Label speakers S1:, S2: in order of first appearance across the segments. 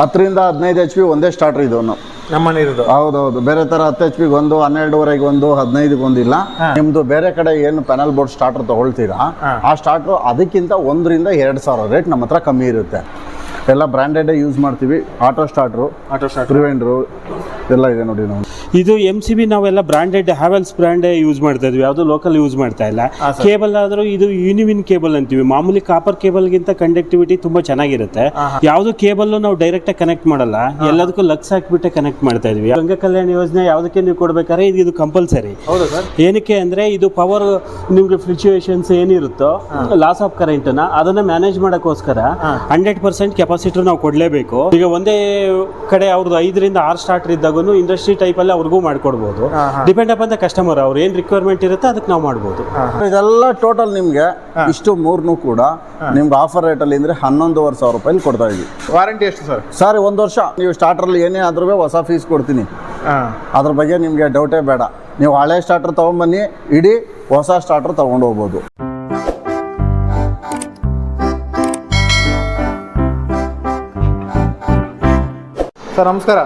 S1: ಹತ್ತರಿಂದ ಹದಿನೈದು H P ಒಂದೇ ಸ್ಟಾರ್ಟರ್ ಇದು
S2: ನಮ್ಮ ನೀರಿದು
S1: ಹೌದೌದು. ಬೇರೆ ತರ ಹತ್ತು ಎಚ್ ಪಿಗೆ ಒಂದು ಹನ್ನೆರಡುವರೆಗೆ ಒಂದು ಹದಿನೈದಕ್ಕೆ ಒಂದಿಲ್ಲ ನಿಮ್ದು ಬೇರೆ ಕಡೆ ಏನು ಪ್ಯಾನಲ್ ಬೋರ್ಡ್ ಸ್ಟಾರ್ಟರ್ ತಗೊಳ್ತೀರಾ ಆ ಸ್ಟಾರ್ಟರ್ ಅದಕ್ಕಿಂತ ಒಂದರಿಂದ ಎರಡು ಸಾವಿರ ರೇಟ್ ನಮ್ಮ ಹತ್ರ ಕಮ್ಮಿ ಇರುತ್ತೆ. ಎಲ್ಲ ಬ್ರ್ಯಾಂಡೆಡ್ ಯೂಸ್ ಮಾಡ್ತೀವಿ. Auto starter
S2: auto start
S1: preventer ಎಲ್ಲ ಇದೆ ನೋಡಿ ನಾವು.
S3: ಇದು ಎಂ ಸಿ ಬಿ ನಾವೆಲ್ಲ ಬ್ರಾಂಡೆಡ್ ಹ್ಯಾವೆಲ್ಸ್ ಬ್ರ್ಯಾಂಡೇ ಯೂಸ್ ಮಾಡ್ತಾ ಇದ್ವಿ. ಯಾವುದು ಲೋಕಲ್ ಯೂಸ್ ಮಾಡ್ತಾ ಇಲ್ಲ. ಕೇಬಲ್ ಆದರೂ ಇದು ಯೂನಿವಿನ್ ಕೇಬಲ್ ಅಂತೀವಿ. ಮಾಮೂಲಿ ಕಾಪರ್ ಕೇಬಲ್ಗಿಂತ ಕಂಡಕ್ಟಿವಿಟಿ ತುಂಬಾ ಚೆನ್ನಾಗಿರುತ್ತೆ. ಯಾವುದು ಕೇಬಲ್ ನಾವು ಡೈರೆಕ್ಟ್ ಕನೆಕ್ಟ್ ಮಾಡಲ್ಲ. ಎಲ್ಲದಕ್ಕೂ ಲಕ್ಸ್ ಹಾಕ್ಬಿಟ್ಟೆ ಕನೆಕ್ಟ್ ಮಾಡ್ತಾ ಇದ್ವಿ. ಗಂಗಾ ಕಲ್ಯಾಣ ಯೋಜನೆ ಯಾವುದಕ್ಕೆ ನೀವು ಕೊಡ್ಬೇಕಾದ್ರೆ ಇದು ಇದು ಕಂಪಲ್ಸರಿ
S2: ಹೌದಾ ಸರ್.
S3: ಏನಕ್ಕೆ ಅಂದ್ರೆ ಇದು ಪವರ್ ನಿಮ್ಗೆ ಫ್ಲಕ್ಚುಯೇಷನ್ಸ್ ಏನಿರುತ್ತೋ ಲಾಸ್ ಆಫ್ ಕರೆಂಟ್ ಅದನ್ನು ಅದನ್ನ ಮ್ಯಾನೇಜ್ ಮಾಡೋಕ್ಕೋಸ್ಕರ ಹಂಡ್ರೆಡ್ ಪರ್ಸೆಂಟ್ ಕೆಪಾಸಿಟರ್ ನಾವು ಕೊಡಲೇಬೇಕು. ಈಗ ಒಂದೇ ಕಡೆ ಅವ್ರದ್ದು ಐದರಿಂದ ಆರು ಸ್ಟಾರ್ಟರ್ ಇದ್ದಾಗೂ ಇಂಡಸ್ಟ್ರಿ ಟೈಪ್ ಅಲ್ಲಿ ಅವ್ರಿಗೂ ಮಾಡ್ಕೊಡ್ಬೋದು. ಡಿಪೆಂಡ್ ಅಪ್ ಅಂತ ಕಸ್ಟಮರ್ ಅವ್ರು ಏನ್ ರಿಕ್ವೈರ್ಮೆಂಟ್ ಇರುತ್ತೆ ಅದಕ್ಕೆ ನಾವು ಮಾಡ್ಬೋದು.
S1: ಇದೆಲ್ಲ ಟೋಟಲ್ ನಿಮ್ಗೆ ಇಷ್ಟು ಮೂರ್ನು ಕೂಡ ನಿಮ್ಗೆ ಆಫರ್ ರೇಟಲ್ಲಿ ಅಂದ್ರೆ ಹನ್ನೊಂದುವರೆ ಸಾವಿರ ರೂಪಾಯಿ ಕೊಡ್ತಾ ಇದ್ವಿ.
S2: ವಾರಂಟಿ ಎಷ್ಟು ಸರ್
S1: ಸರ್ ಒಂದು ವರ್ಷ ನೀವು ಸ್ಟಾರ್ಟ್ರಲ್ಲಿ ಏನೇ ಆದ್ರೂ ಹೊಸ ಫೀಸ್ ಕೊಡ್ತೀನಿ. ಅದ್ರ ಬಗ್ಗೆ ನಿಮಗೆ ಡೌಟೇ ಬೇಡ. ನೀವು ಹಳೆ ಸ್ಟಾರ್ಟರ್ ತೊಗೊಂಬನ್ನಿ ಇಡೀ ಹೊಸ ಸ್ಟಾರ್ಟರ್ ತೊಗೊಂಡು ಹೋಗ್ಬೋದು.
S2: ಸರ್ ನಮಸ್ಕಾರ.